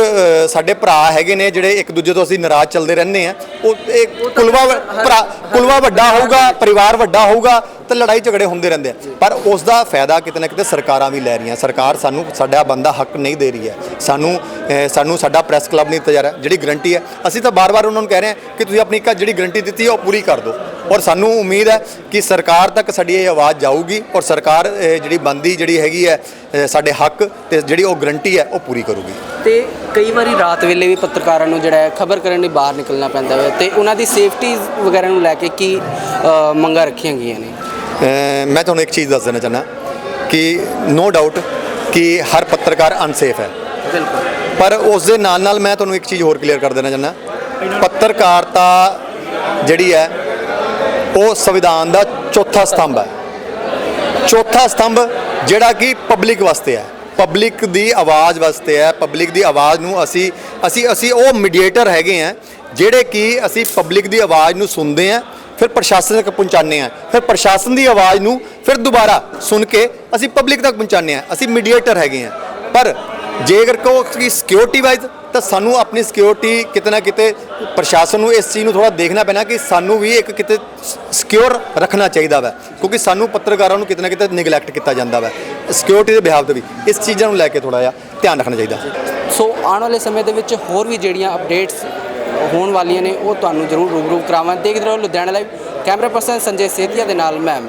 ਸਾਡੇ ਭਰਾ ਹੈਗੇ ਨੇ ਜਿਹੜੇ ਇੱਕ ਦੂਜੇ ਤੋਂ ਅਸੀਂ ਨਾਰਾਜ਼ ਚੱਲਦੇ ਰਹਿੰਦੇ ਆ ਉਹ ਇਹ ਕੁਲਵਾ ਭਰਾ ਕੁਲਵਾ ਵੱਡਾ ਹੋਊਗਾ ਪਰਿਵਾਰ ਵੱਡਾ ਹੋਊਗਾ ਤਾਂ ਲੜਾਈ ਝਗੜੇ ਹੁੰਦੇ ਰਹਿੰਦੇ ਆ। ਪਰ ਉਸ ਦਾ ਫਾਇਦਾ ਕਿਤੇ ਨਾ ਕਿਤੇ ਸਰਕਾਰਾਂ ਵੀ ਲੈ ਰਹੀਆਂ। ਸਰਕਾਰ ਸਾਨੂੰ ਸਾਡਾ ਬੰਦਾ ਹੱਕ ਨਹੀਂ ਦੇ ਰਹੀ ਹੈ। ਸਾਨੂੰ ਸਾਨੂੰ ਸਾਡਾ ਪ੍ਰੈਸ ਕਲੱਬ ਨਹੀਂ ਦਿੱਤਾ ਜਾ ਰਿਹਾ ਜਿਹੜੀ ਗਰੰਟੀ ਹੈ। ਅਸੀਂ ਤਾਂ ਬਾਰ-ਬਾਰ ਉਹਨਾਂ ਨੂੰ ਕਹਿ ਰਹੇ ਹਾਂ ਕਿ ਤੁਸੀਂ ਆਪਣੀ ਇੱਕ ਜਿਹੜੀ ਗਰੰਟੀ ਦਿੱਤੀ ਹੈ ਉਹ ਪੂਰੀ ਕਰ ਦਿਓ। ਔਰ ਸਾਨੂੰ ਉਮੀਦ ਹੈ ਕਿ ਸਰਕਾਰ ਤੱਕ ਸਾਡੀ ਇਹ ਆਵਾਜ਼ ਜਾਊਗੀ ਔਰ ਸਰਕਾਰ ਜਿਹੜੀ ਬੰਦੀ ਜਿਹੜੀ ਹੈਗੀ ਹੈ ਸਾਡੇ ਹੱਕ ਤੇ ਜਿਹੜੀ ਉਹ ਗਰੰਟੀ ਹੈ ਉਹ ਪੂਰੀ ਕਰੂਗੀ। ਤੇ ਕਈ ਵਾਰੀ ਰਾਤ ਵੇਲੇ ਵੀ ਪੱਤਰਕਾਰਾਂ ਨੂੰ ਜਿਹੜਾ ਹੈ ਖਬਰ ਕਰਨ ਲਈ ਬਾਹਰ ਨਿਕਲਣਾ ਪੈਂਦਾ ਹੈ ਤੇ ਉਹਨਾਂ ਦੀ ਸੇਫਟੀ ਵਗੈਰਾ ਨੂੰ ਲੈ ਕੇ ਕੀ ਮੰਗਾਂ ਰੱਖੀਆਂ ਗਈਆਂ ਨੇ? ਮੈਂ ਤੁਹਾਨੂੰ ਇੱਕ ਚੀਜ਼ ਦੱਸ ਦੇਣਾ ਚਾਹੁੰਦਾ ਕਿ ਨੋ ਡਾਊਟ ਕਿ ਹਰ ਪੱਤਰਕਾਰ ਅਨਸੇਫ ਹੈ। ਬਿਲਕੁਲ। ਪਰ ਉਸ ਦੇ ਨਾਲ ਨਾਲ ਮੈਂ ਤੁਹਾਨੂੰ ਇੱਕ ਚੀਜ਼ ਹੋਰ ਕਲੀਅਰ ਕਰ ਦੇਣਾ ਚਾਹੁੰਦਾ। ਪੱਤਰਕਾਰਤਾ ਜਿਹੜੀ ਹੈ ਉਹ ਸੰਵਿਧਾਨ ਦਾ ਚੌਥਾ ਸਤੰਭ ਹੈ। ਚੌਥਾ ਸਤੰਭ ਜਿਹੜਾ ਕਿ ਪਬਲਿਕ ਵਾਸਤੇ ਹੈ। ਪਬਲਿਕ ਦੀ ਆਵਾਜ਼ ਵਾਸਤੇ ਹੈ। ਪਬਲਿਕ ਦੀ ਆਵਾਜ਼ ਨੂੰ ਅਸੀਂ ਅਸੀਂ ਅਸੀਂ ਉਹ ਮੀਡੀਏਟਰ ਹੈਗੇ ਆ ਜਿਹੜੇ ਕਿ ਅਸੀਂ ਪਬਲਿਕ ਦੀ ਆਵਾਜ਼ ਨੂੰ ਸੁਣਦੇ ਆ ਫਿਰ ਪ੍ਰਸ਼ਾਸਨ ਤੱਕ ਪਹੁੰਚਾਉਂਦੇ ਆ ਫਿਰ ਪ੍ਰਸ਼ਾਸਨ ਦੀ ਆਵਾਜ਼ ਨੂੰ ਫਿਰ ਦੁਬਾਰਾ ਸੁਣ ਕੇ ਅਸੀਂ ਪਬਲਿਕ ਤੱਕ ਪਹੁੰਚਾਉਂਦੇ ਆ ਅਸੀਂ ਮੀਡੀਏਟਰ ਹੈਗੇ ਆ ਪਰ ਜੇਕਰ ਕਹੋ ਕਿ ਸਿਕਿਉਰਿਟੀ ਵਾਈਜ਼ ਤਾਂ ਸਾਨੂੰ ਆਪਣੀ ਸਿਕਿਉਰਿਟੀ ਕਿਤੇ ਨਾ ਕਿਤੇ ਪ੍ਰਸ਼ਾਸਨ ਨੂੰ ਇਸ ਚੀਜ਼ ਨੂੰ ਥੋੜਾ ਦੇਖਣਾ ਪੈਣਾ ਕਿ ਸਾਨੂੰ ਵੀ ਇੱਕ ਕਿਤੇ ਸਿਕਿਉਰ ਰੱਖਣਾ ਚਾਹੀਦਾ ਵਾ, ਕਿਉਂਕਿ ਸਾਨੂੰ ਪੱਤਰਕਾਰਾਂ ਨੂੰ ਕਿਤੇ ਨਾ ਕਿਤੇ ਨਿਗਲੈਕਟ ਕੀਤਾ ਜਾਂਦਾ ਵਾ। ਸਿਕਿਉਰਿਟੀ ਦੇ ਬਿਹਾਵ ਤੇ ਵੀ ਇਸ ਚੀਜ਼ਾਂ ਨੂੰ ਲੈ ਕੇ ਥੋੜਾ ਜਿਹਾ ਧਿਆਨ ਰੱਖਣਾ ਚਾਹੀਦਾ। ਸੋ ਆਉਣ ਵਾਲੇ ਸਮੇਂ ਦੇ ਵਿੱਚ ਹੋਰ ਵੀ ਜਿਹੜੀਆਂ ਅਪਡੇਟਸ ਹੋਣ ਵਾਲੀਆਂ ਨੇ, ਉਹ ਤੁਹਾਨੂੰ ਜ਼ਰੂਰ ਰੂਬਰੂ ਕਰਾਵਾਂ ਦੇਖਦੇ ਰਹੋ Ludhiana live camera person Sanjay Setia ਦੇ ਨਾਲ ਮੈਂ